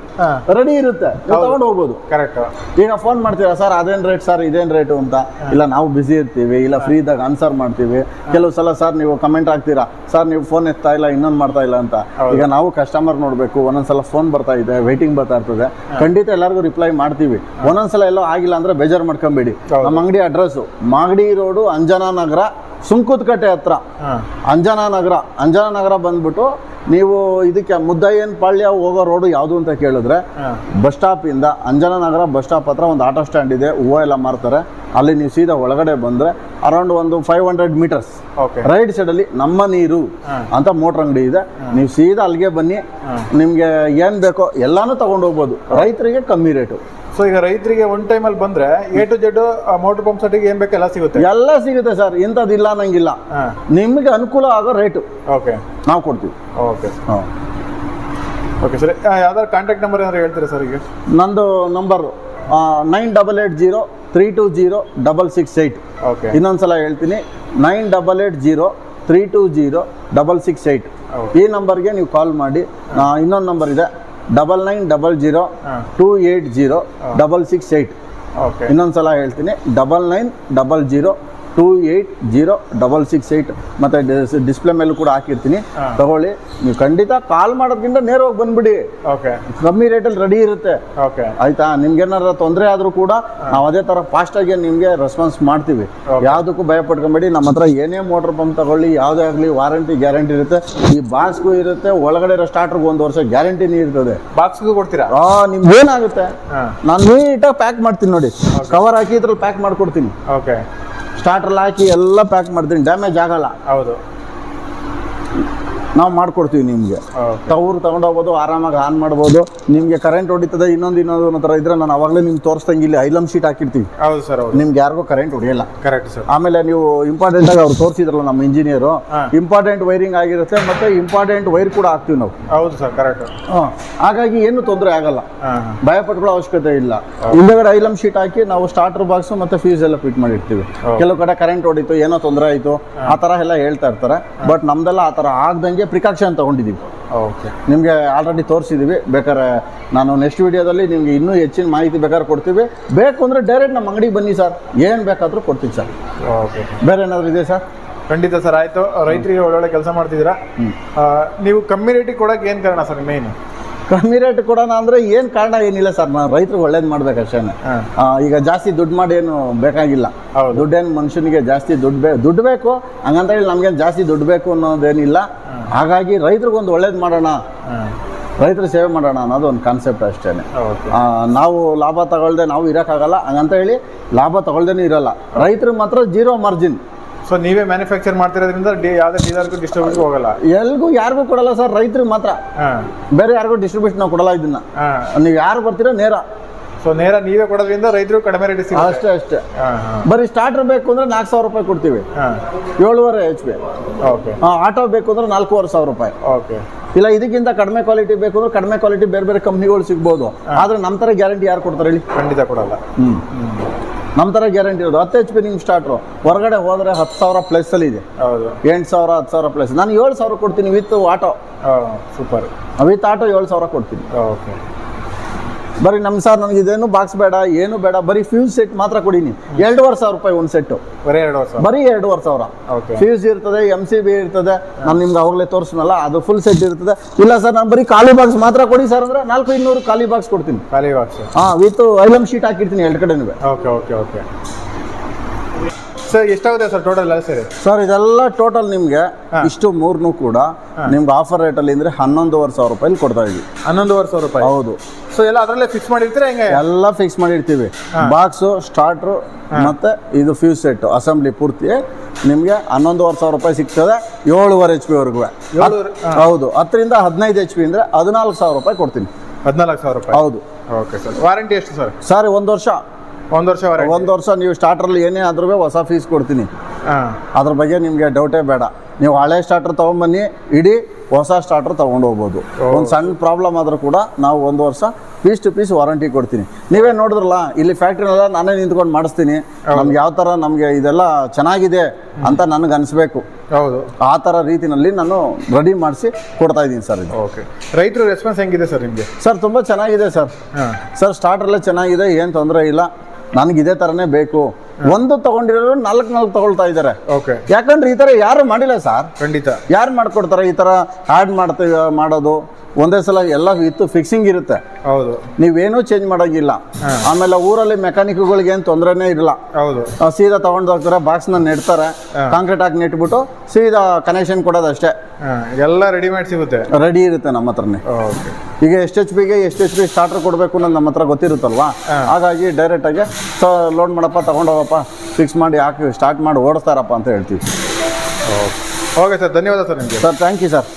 S1: ರೆಡಿ ಇರುತ್ತೆ. ತಗೊಂಡು ಹೋಗ್ಬೋದು.
S2: ಕರೆಕ್ಟ್
S1: ಈಗ ಫೋನ್ ಮಾಡ್ತೀರಾ ಸರ್ ಅದೇನು ರೇಟ್ ಸರ್ ಇದೇನು ರೇಟು ಅಂತ? ಇಲ್ಲ ನಾವು ಬಿಸಿ ಇರ್ತೀವಿ ಇಲ್ಲ ಫ್ರೀ ಇದ್ದಾಗ ಆನ್ಸರ್ ಮಾಡ್ತೀವಿ. ಕೆಲವು ಸಲ ಸರ್ ನೀವು ಕಮೆಂಟ್ ಹಾಕ್ತೀರಾ? ಸರ್ ನೀವು ಫೋನ್ ಎತ್ತಾ ಇಲ್ಲ ಇನ್ನೊಂದು ಮಾಡ್ತಾ ಇಲ್ಲ ಅಂತ. ಈಗ ನಾವು ಕಸ್ಟಮರ್ ನೋಡಬೇಕು ಒಂದೊಂದ್ಸಲ ಫೋನ್ ಬರ್ತಾ ಇದೆ ವೈಟಿಂಗ್ ಬರ್ತಾ ಇರ್ತದೆ. ಖಂಡಿತ ಎಲ್ಲರಿಗೂ ರಿಪ್ಲೈ ಮಾಡ್ತೀವಿ. ಒಂದೊಂದ್ಸಲ ಎಲ್ಲೋ ಆಗಿಲ್ಲ ಅಂದ್ರೆ ಬೇಜಾರು ಮಾಡ್ಕೊಂಬೇಡಿ. ನಮ್ಮ ಅಂಗಡಿ ಅಡ್ರೆಸ್ಸು ಮಾಗಡಿ ರೋಡು ಅಂಜನಾ ನಗರ ಸುಂಕುತ್ಕಟ್ಟೆ ಹತ್ರ. ಅಂಜನಾ ನಗರ. ಅಂಜನಾ ನಗರ ಬಂದ್ಬಿಟ್ಟು ನೀವು ಇದಕ್ಕೆ ಮುದ್ದಯ್ಯನ್ ಪಾಳ್ಯ ಹೋಗೋ ರೋಡು ಯಾವುದು ಅಂತ ಕೇಳಿದ್ರೆ ಬಸ್ ಸ್ಟಾಪಿಂದ ಅಂಜನಾ ನಗರ ಬಸ್ ಸ್ಟಾಪ್ ಹತ್ರ ಒಂದು ಆಟೋ ಸ್ಟ್ಯಾಂಡ್ ಇದೆ. ಹೂವು ಎಲ್ಲ ಮಾರ್ತಾರೆ. ಅಲ್ಲಿ ನೀವು ಸೀದಾ ಒಳಗಡೆ ಬಂದ್ರೆ ಅರೌಂಡ್ ಒಂದು five hundred metres
S2: right
S1: right ಸೈಡಲ್ಲಿ ನಮ್ಮ ನೀರು ಅಂತ ಮೋಟ್ರ್ ಅಂಗಡಿ ಇದೆ. ನೀವು ಸೀದಾ ಅಲ್ಲಿಗೆ ಬನ್ನಿ. ನಿಮಗೆ ಏನು ಬೇಕೋ ಎಲ್ಲಾನು ತಗೊಂಡು ಹೋಗ್ಬೋದು. ರೈತರಿಗೆ ಕಮ್ಮಿ ರೇಟು.
S2: ಸೊ ಈಗ ರೈತರಿಗೆ ಒನ್ ಟೈಮಲ್ಲಿ ಬಂದ್ರೆ A to Z motor pump ಸೆಟ್ಟಿಗೆ ಏನು ಬೇಕೆಲ್ಲ ಎಲ್ಲ ಸಿಗುತ್ತೆ?
S1: ಎಲ್ಲ ಸಿಗುತ್ತೆ ಸರ್. ಇಂಥದ್ದಿಲ್ಲ ಅನ್ನಂಗಿಲ್ಲ.
S2: ಹಾಂ.
S1: ನಿಮಗೆ ಅನುಕೂಲ ಆಗೋ ರೇಟು
S2: ಓಕೆ
S1: ನಾವು ಕೊಡ್ತೀವಿ.
S2: ಓಕೆ
S1: ಹಾಂ.
S2: ಓಕೆ ಸರಿ. ಯಾವ್ದಾದ್ರು ಕಾಂಟ್ಯಾಕ್ಟ್ ನಂಬರ್ ಏನಾದ್ರು ಹೇಳ್ತೀರಾ ಸರ್ ಈಗ?
S1: ನಂದು number nine double eight zero three two zero double six eight
S2: okay
S1: ಇನ್ನೊಂದ್ಸಲ ಹೇಳ್ತೀನಿ. Nine double eight zero three two zero double six eight. ಈ ನಂಬರ್ಗೆ ನೀವು ಕಾಲ್ ಮಾಡಿ. ಇನ್ನೊಂದು ನಂಬರ್ ಇದೆ. Double nine double zero two eight zero double six eight ಇನ್ನೊಂದ್ಸಲ ಹೇಳ್ತೀನಿ double nine double zero two eight zero double six eight ಮತ್ತು display ಮೇಲೂ ಕೂಡ ಹಾಕಿರ್ತೀನಿ. ತಗೊಳ್ಳಿ. ನೀವು ಖಂಡಿತ ಕಾಲ್ ಮಾಡೋದ್ರಿಂದ ನೇರವಾಗಿ ಬಂದ್ಬಿಡಿ.
S2: ಓಕೆ
S1: ಕಮ್ಮಿ ರೇಟಲ್ಲಿ ರೆಡಿ ಇರುತ್ತೆ.
S2: ಓಕೆ
S1: ಆಯ್ತಾ? ನಿಮ್ಗೆ ಏನಾರ ತೊಂದರೆ ಆದರೂ ಕೂಡ ನಾವು ಅದೇ ಥರ ಫಾಸ್ಟಾಗಿ ನಿಮಗೆ ರೆಸ್ಪಾನ್ಸ್ ಮಾಡ್ತೀವಿ. ಯಾವ್ದಕ್ಕೂ ಭಯ ಪಡ್ಕೊಂಬೇಡಿ. ನಮ್ಮ ಹತ್ರ ಏನೇ ಮೋಟ್ರ್ ಪಂಪ್ ತಗೊಳ್ಳಿ ಯಾವುದೇ ಆಗಲಿ ವಾರಂಟಿ ಗ್ಯಾರಂಟಿ ಇರುತ್ತೆ. ಈ ಬಾಕ್ಸ್ಗೂ ಇರುತ್ತೆ ಒಳಗಡೆ ಇರೋ ಸ್ಟಾರ್ಟರ್ಗೂ ಒಂದು ವರ್ಷ ಗ್ಯಾರಂಟಿನೇ ಇರ್ತದೆ.
S2: ಬಾಕ್ಸ್ಗೂ ಕೊಡ್ತೀರಾ?
S1: ಆ ನಿಮ್ಗೆ ಏನಾಗುತ್ತೆ? ನಾನು ನೀಟಾಗಿ ಪ್ಯಾಕ್ ಮಾಡ್ತೀನಿ ನೋಡಿ. ಕವರ್ ಹಾಕಿ ಇದ್ರಲ್ಲಿ ಪ್ಯಾಕ್ ಮಾಡ್ಕೊಡ್ತೀನಿ.
S2: ಓಕೆ
S1: ಸ್ಟಾರ್ಟ್ರಲ್ಲಿ ಹಾಕಿ ಎಲ್ಲ ಪ್ಯಾಕ್ ಮಾಡ್ತೀನಿ. ಡ್ಯಾಮೇಜ್ ಆಗಲ್ಲ.
S2: ಹೌದು.
S1: ನಾವು ಮಾಡ್ಕೊಡ್ತೀವಿ ನಿಮಗೆ. ತವರು ಹೋಗ್ಬೋದು ಆರಾಮಾಗಿ ಆನ್ ಮಾಡ್ಬೋದು. ನಿಮಗೆ ಕರೆಂಟ್ ಹೊಡಿತದೆ ಇನ್ನೊಂದು ಇನ್ನೊಂದು ಅನ್ನೋ ಥರ ಇದ್ರೆ ನಾನು ಅವಾಗಲೇ ನಿಮ್ಗೆ ತೋರಿಸ್ದಂಗೆ ಇಲ್ಲಿ ಐಲಮ್ ಶೀಟ್ ಹಾಕಿರ್ತೀವಿ.
S2: ಹೌದು ಸರ್
S1: ನಿಮ್ಗೆ ಯಾರಿಗೂ ಕರೆಂಟ್ ಹೊಡೆಯಲ್ಲ.
S2: ಕರೆಕ್ಟ್ ಸರ್
S1: ಆಮೇಲೆ ನೀವು ಇಂಪಾರ್ಟೆಂಟ್ ಆಗಿ ಅವ್ರು ತೋರಿಸಿದ್ರಲ್ಲ ನಮ್ಮ ಇಂಜಿನಿಯರು ಇಂಪಾರ್ಟೆಂಟ್ ವೈರಿಂಗ್ ಆಗಿರುತ್ತೆ ಮತ್ತೆ ಇಂಪಾರ್ಟೆಂಟ್ ವೈರ್ ಕೂಡ ಹಾಕ್ತೀವಿ ನಾವು.
S2: ಹೌದು ಸರ್ ಕರೆಕ್ಟ್
S1: ಹಾ. ಹಾಗಾಗಿ ಏನು ತೊಂದರೆ ಆಗಲ್ಲ.
S2: ಭಯಪಟ್ಕೊಳ್ಳೋ
S1: ಭಯ ಪಟ್ಕೊಳ್ಳೋ ಅವಶ್ಯಕತೆ ಇಲ್ಲ. ಹಿಂದೆಗಡೆ ಐಲಮ್ ಶೀಟ್ ಹಾಕಿ ನಾವು ಸ್ಟಾರ್ಟರ್ ಬಾಕ್ಸ್ ಮತ್ತೆ ಫ್ಯೂಸ್ ಎಲ್ಲ ಫಿಟ್ ಮಾಡಿರ್ತೀವಿ. ಕೆಲವು ಕಡೆ ಕರೆಂಟ್ ಹೊಡಿತು ಏನೋ ತೊಂದರೆ ಆಯಿತು ಆ ಥರ ಎಲ್ಲ ಹೇಳ್ತಾ ಇರ್ತಾರೆ. ಬಟ್ ನಮ್ದೆಲ್ಲ ಆ ಥರ ಆಗ್ದಂಗೆ ಪ್ರಿಕಾಕ್ಷನ್ ತಗೊಂಡಿದ್ದೀವಿ.
S2: ಓಕೆ.
S1: ನಿಮಗೆ ಆಲ್ರೆಡಿ ತೋರಿಸಿದ್ದೀವಿ. ಬೇಕಾದ್ರೆ ನಾನು ನೆಕ್ಸ್ಟ್ ವಿಡಿಯೋದಲ್ಲಿ ನಿಮಗೆ ಇನ್ನೂ ಹೆಚ್ಚಿನ ಮಾಹಿತಿ ಬೇಕಾದ್ರೆ ಕೊಡ್ತೀವಿ. ಬೇಕು ಅಂದರೆ ಡೈರೆಕ್ಟ್ ನಮ್ಮ ಅಂಗಡಿಗೆ ಬನ್ನಿ ಸರ್ ಏನು ಬೇಕಾದರೂ ಕೊಡ್ತೀವಿ ಸರ್
S2: ಓಕೆ.
S1: ಬೇರೆ ಏನಾದರೂ ಇದೆ ಸರ್
S2: ಖಂಡಿತ ಸರ್ ಆಯಿತು. ರೈತರಿಗೆ ಒಳ್ಳೊಳ್ಳೆ ಕೆಲಸ ಮಾಡ್ತಿದ್ದೀರಾ? ನೀವು ಕಮ್ಮಿ ರೇಟಿಗೆ ಕೊಡೋಕೆ ಏನು ಕಾರಣ ಸರ್ ಮೇಯ್ನ್
S1: ಕಮ್ಮಿ ರೇಟ್ ಕೊಡೋಣ ಅಂದರೆ ಏನು ಕಾರಣ ಏನಿಲ್ಲ ಸರ್. ನಾನು ರೈತರಿಗೆ ಒಳ್ಳೇದು ಮಾಡ್ಬೇಕಷ್ಟೇ
S2: ಅಷ್ಟೇ
S1: ಈಗ ಜಾಸ್ತಿ ದುಡ್ಡು ಮಾಡಿ ಏನು ಬೇಕಾಗಿಲ್ಲ. ದುಡ್ಡೇನು ಮನುಷ್ಯನಿಗೆ ಜಾಸ್ತಿ ದುಡ್ಡು ಬೇ ದುಡ್ಡು ಬೇಕು. ಹಂಗಂತ ಹೇಳಿ ನಮ್ಗೇನು ಜಾಸ್ತಿ ದುಡ್ಡು ಬೇಕು ಅನ್ನೋದೇನಿಲ್ಲ. ಹಾಗಾಗಿ ರೈತರಿಗೊಂದು ಒಳ್ಳೇದು ಮಾಡೋಣ. ರೈತರು ಸೇವೆ ಮಾಡೋಣ ಅನ್ನೋದು ಒಂದು ಕಾನ್ಸೆಪ್ಟ್ ಅಷ್ಟೇ ನಾವು ಲಾಭ ತಗೊಳ್ದೆ ನಾವು ಇರೋಕ್ಕಾಗಲ್ಲ. ಹಂಗಂತ ಹೇಳಿ ಲಾಭ ತಗೊಳ್ದೇನೂ ಇರಲ್ಲ. ರೈತರು ಮಾತ್ರ ಜೀರೋ ಮಾರ್ಜಿನ್
S2: ಸೊ ನೀವೇ ಮ್ಯಾನುಫ್ಯಾಕ್ಚರ್ ಮಾಡ್ತಿರೋದ್ರಿಂದ ಯಾವ್ದೇ ಡೀಲರ್ಗೂ ಡಿಸ್ಟ್ರಿಬ್ಯೂಟ್ಗೂ ಹೋಗಲ್ಲ.
S1: ಎಲ್ಗೂ ಯಾರಿಗೂ ಕೊಡಲ್ಲ ಸರ್ ರೈತರಿಗೆ ಮಾತ್ರ. ಬೇರೆ ಯಾರಿಗೂ ಡಿಸ್ಟ್ರಿಬ್ಯೂಷನ್ ನಾವು ಕೊಡಲ್ಲ ಇದನ್ನ. ನೀವು ಯಾರು ಬರ್ತೀರೋ ನೇರ.
S2: ಸೊ ನೇರ ನೀವೇ ಕೊಡೋದ್ರಿಂದ ರೈತರು ಕಡಿಮೆ ರೇಟ್
S1: ಅಷ್ಟೇ ಅಷ್ಟೇ. ಬರೀ ಸ್ಟಾರ್ಟರ್ ಬೇಕು ಅಂದ್ರೆ ನಾಲ್ಕು ಸಾವಿರ ರೂಪಾಯಿ ಕೊಡ್ತೀವಿ. ಏಳುವರೆ ಹೆಚ್ ಪಿ
S2: ಓಕೆ
S1: ಆಟೋ ಬೇಕು ಅಂದ್ರೆ ನಾಲ್ಕೂವರೆ ಸಾವಿರ ರೂಪಾಯಿ.
S2: ಓಕೆ
S1: ಇಲ್ಲ ಇದಕ್ಕಿಂತ ಕಡಿಮೆ ಕ್ವಾಲಿಟಿ ಬೇಕು ಅಂದ್ರೆ ಕಡಿಮೆ ಕ್ವಾಲಿಟಿ ಬೇರೆ ಬೇರೆ ಕಂಪ್ನಿಗಳು ಸಿಗ್ಬೋದು. ಆದ್ರೆ ನಮ್ಮ ಥರ ಗ್ಯಾರಂಟಿ ಯಾರು ಕೊಡ್ತಾರೆ ಹೇಳಿ?
S2: ಖಂಡಿತ ಕೊಡಲ್ಲ.
S1: ಹ್ಞೂ ನಮ್ಮ ಥರ ಗ್ಯಾರಂಟಿ ಇರೋದು. ಹತ್ತು ಎಚ್ ಪಿ ನಿಮ್ಗೆ ಸ್ಟಾರ್ಟ್ರು ಹೊರಗಡೆ ಹೋದರೆ ಹತ್ತು ಸಾವಿರ ಪ್ಲಸ್ಸಲ್ಲಿ ಇದೆ.
S2: ಹೌದು.
S1: ಎಂಟು ಸಾವಿರ ಹತ್ತು ಸಾವಿರ ಪ್ಲಸ್ ನಾನು ಏಳು ಸಾವಿರ ಕೊಡ್ತೀನಿ ವಿತ್ ಆಟೋ
S2: ಹಾಂ ಸೂಪರ್
S1: ವಿತ್ ಆಟೋ ಏಳು ಸಾವಿರ ಕೊಡ್ತೀನಿ.
S2: ಓಕೆ
S1: ಬರೀ ನಮ್ಮ ಸರ್ ನನಗೆ ಇದೇನು ಬಾಕ್ಸ್ ಬೇಡ ಏನು ಬೇಡ ಬರೀ ಫ್ಯೂಸ್ ಸೆಟ್ ಮಾತ್ರ ಕೊಡೀನಿ. ಎರಡುವರೆ ಸಾವಿರ ರೂಪಾಯಿ ಒಂದು ಸೆಟ್ಟು
S2: ಬರೀ ಎರಡುವರೆ ಸಾವಿರ.
S1: ಬರೀ ಎರಡೂವರೆ ಸಾವಿರ.
S2: ಓಕೆ
S1: ಫ್ಯೂಸ್ ಇರ್ತದೆ ಎಂ ಸಿ ಬಿ ಇರ್ತದೆ ನಾನು ನಿಮ್ಗೆ ಅವಾಗಲೇ ತೋರಿಸ್ನಲ್ಲ ಅದು ಫುಲ್ ಸೆಟ್ ಇರ್ತದೆ. ಇಲ್ಲ ಸರ್ ನಾನು ಬರೀ ಖಾಲಿ ಬಾಕ್ಸ್ ಮಾತ್ರ ಕೊಡಿ ಸರ್ ಅಂದ್ರೆ ನಾಲ್ಕು ಇನ್ನೂರು ಖಾಲಿ ಬಾಕ್ಸ್ ಕೊಡ್ತೀನಿ.
S2: ಖಾಲಿ ಬಾಕ್ಸ್
S1: ಹಾಂ ವಿತ್ ಐಲಮ್ ಶೀಟ್ ಹಾಕಿರ್ತೀನಿ ಎರಡು ಕಡೆನೂ.
S2: ಓಕೆ ಓಕೆ ಓಕೆ ಸರ್ ಎಷ್ಟಾಗುತ್ತೆ ಸರ್ ಟೋಟಲ್ ಎಲ್ಲ ಸೇರಿ?
S1: ಸರ್ ಇದೆಲ್ಲ ಟೋಟಲ್ ನಿಮಗೆ ಇಷ್ಟು ಮೂರ್ನು ಕೂಡ ನಿಮ್ಗೆ ಆಫರ್ ರೇಟ್ ಅಲ್ಲಿ ಅಂದ್ರೆ ಹನ್ನೊಂದುವರೆ ಸಾವಿರ ರೂಪಾಯಿ ಕೊಡ್ತಾ ಇದ್ವಿ.
S2: ಹನ್ನೊಂದುವರೆ ಸಾವಿರ ರೂಪಾಯಿ?
S1: ಹೌದು.
S2: ಸೊ ಎಲ್ಲ ಅದರಲ್ಲೇ ಫಿಕ್ಸ್ ಮಾಡಿರ್ತೀರಾ ಹೆಂಗೆ?
S1: ಎಲ್ಲ ಫಿಕ್ಸ್ ಮಾಡಿರ್ತೀವಿ. ಬಾಕ್ಸು ಸ್ಟಾರ್ಟ್ರು ಮತ್ತೆ ಇದು ಫ್ಯೂಸ್ ಸೆಟ್ ಅಸೆಂಬ್ಲಿ ಪೂರ್ತಿ ನಿಮಗೆ ಹನ್ನೊಂದುವರೆ ಸಾವಿರ ರೂಪಾಯಿ ಸಿಗ್ತದೆ ಏಳುವರೆ ಎಚ್ ಪಿ ವರೆಗೂ ಹೌದು. ಹತ್ತರಿಂದ ಹದಿನೈದು ಎಚ್ ಪಿ ಅಂದ್ರೆ ಹದಿನಾಲ್ಕು ಸಾವಿರ ರೂಪಾಯಿ ಕೊಡ್ತೀನಿ.
S2: ಹದಿನಾಲ್ಕು ಸಾವಿರ ರೂಪಾಯಿ?
S1: ಹೌದು.
S2: ಓಕೆ ಸರ್ ವಾರಂಟಿ ಎಷ್ಟು ಸರ್
S1: ಸರ್ ಒಂದು ವರ್ಷ.
S2: ಒಂದು ವರ್ಷ
S1: ಒಂದ್ ವರ್ಷ ನೀವು ಸ್ಟಾರ್ಟ್ರಲ್ಲಿ ಏನೇ ಆದ್ರೂ ಹೊಸ ಫೀಸ್ ಕೊಡ್ತೀನಿ. ಅದ್ರ ಬಗ್ಗೆ ನಿಮಗೆ ಡೌಟೇ ಬೇಡ. ನೀವು ಹಳೆ ಸ್ಟಾರ್ಟರ್ ತೊಗೊಂಬನ್ನಿ ಇಡೀ ಹೊಸ ಸ್ಟಾರ್ಟರ್ ತೊಗೊಂಡು ಹೋಗ್ಬೋದು. ಒಂದು ಸಣ್ಣ ಪ್ರಾಬ್ಲಮ್ ಆದರೂ ಕೂಡ ನಾವು ಒಂದು ವರ್ಷ ಪೀಸ್ ಟು ಪೀಸ್ ವಾರಂಟಿ ಕೊಡ್ತೀನಿ. ನೀವೇ ನೋಡಿದ್ರಲ್ಲ ಇಲ್ಲಿ ಫ್ಯಾಕ್ಟ್ರಿನೆಲ್ಲ ನಾನೇ ನಿಂತ್ಕೊಂಡು ಮಾಡಿಸ್ತೀನಿ. ನಮ್ಗೆ ಯಾವ ಥರ ನಮಗೆ ಇದೆಲ್ಲ ಚೆನ್ನಾಗಿದೆ ಅಂತ ನನಗೆ ಅನಿಸ್ಬೇಕು.
S2: ಹೌದು.
S1: ಆ ಥರ ರೀತಿನಲ್ಲಿ ನಾನು ರೆಡಿ ಮಾಡಿಸಿ ಕೊಡ್ತಾ ಇದ್ದೀನಿ ಸರ್ ಇದು.
S2: ಓಕೆ ರೈತರು ರೆಸ್ಪಾನ್ಸ್ ಹೆಂಗಿದೆ ಸರ್ ನಿಮಗೆ?
S1: ಸರ್ ತುಂಬ ಚೆನ್ನಾಗಿದೆ ಸರ್. ಸರ್ ಸ್ಟಾರ್ಟ್ರಲ್ಲೇ ಚೆನ್ನಾಗಿದೆ ಏನು ತೊಂದರೆ ಇಲ್ಲ. ನನಗೆ ಇದೇ ಥರನೇ ಬೇಕು. ಒಂದು ತಗೊಂಡಿರೋರು ನಾಲ್ಕು ನಾಲ್ಕು ತಗೊಳ್ತಾ ಇದ್ದಾರೆ.
S2: ಓಕೆ
S1: ಯಾಕಂದ್ರೆ ಈ ಥರ ಯಾರು ಮಾಡಿಲ್ಲ ಸರ್.
S2: ಖಂಡಿತ.
S1: ಯಾರು ಮಾಡ್ಕೊಡ್ತಾರೆ ಈ ಥರ ಆ್ಯಡ್ ಮಾಡ್ತಾ ಮಾಡೋದು? ಒಂದೇ ಸಲ ಎಲ್ಲ ಇತ್ತು ಫಿಕ್ಸಿಂಗ್ ಇರುತ್ತೆ.
S2: ಹೌದು.
S1: ನೀವೇನು ಚೇಂಜ್ ಮಾಡೋಂಗಿಲ್ಲ. ಆಮೇಲೆ ಊರಲ್ಲಿ ಮೆಕ್ಯಾನಿಕ್ಗಳಿಗೆ ಏನು ತೊಂದರೆನೇ ಇರಲ್ಲ
S2: ಹೌದು.
S1: ಸೀದಾ ತಗೊಂಡು ಹೋಗ್ತಾರೆ ಬಾಕ್ಸ್ನ ನೆಡ್ತಾರೆ ಕಾಂಕ್ರೀಟ್ ಹಾಕಿ ನೆಟ್ಬಿಟ್ಟು ಸೀದಾ ಕನೆಕ್ಷನ್ ಕೊಡೋದು
S2: ಅಷ್ಟೇ ಎಲ್ಲ ರೆಡಿಮೇಡ್ ಸಿಗುತ್ತೆ.
S1: ರೆಡಿ ಇರುತ್ತೆ ನಮ್ಮ ಹತ್ರನೇ.
S2: ಓಕೆ
S1: ಈಗ ಎಸ್ ಎಚ್ ಪಿಗೆ ಎಷ್ಟು ಎಚ್ ಪಿ ಸ್ಟಾರ್ಟರ್ ಕೊಡಬೇಕು ಅನ್ನೋದು ನಮ್ಮ ಹತ್ರ ಗೊತ್ತಿರುತ್ತಲ್ವಾ? ಹಾಗಾಗಿ ಡೈರೆಕ್ಟಾಗಿ ಸೊ ಲೋಡ್ ಮಾಡಪ್ಪ ತಗೊಂಡೋಗಪ್ಪ ಫಿಕ್ಸ್ ಮಾಡಿ ಹಾಕಿ ಸ್ಟಾರ್ಟ್ ಮಾಡಿ ಓಡಿಸ್ತಾರಪ್ಪ ಅಂತ ಹೇಳ್ತೀವಿ.
S2: ಓಕೆ ಸರ್ ಧನ್ಯವಾದ ಸರ್ ನಿಮಗೆ.
S1: Sir thank you sir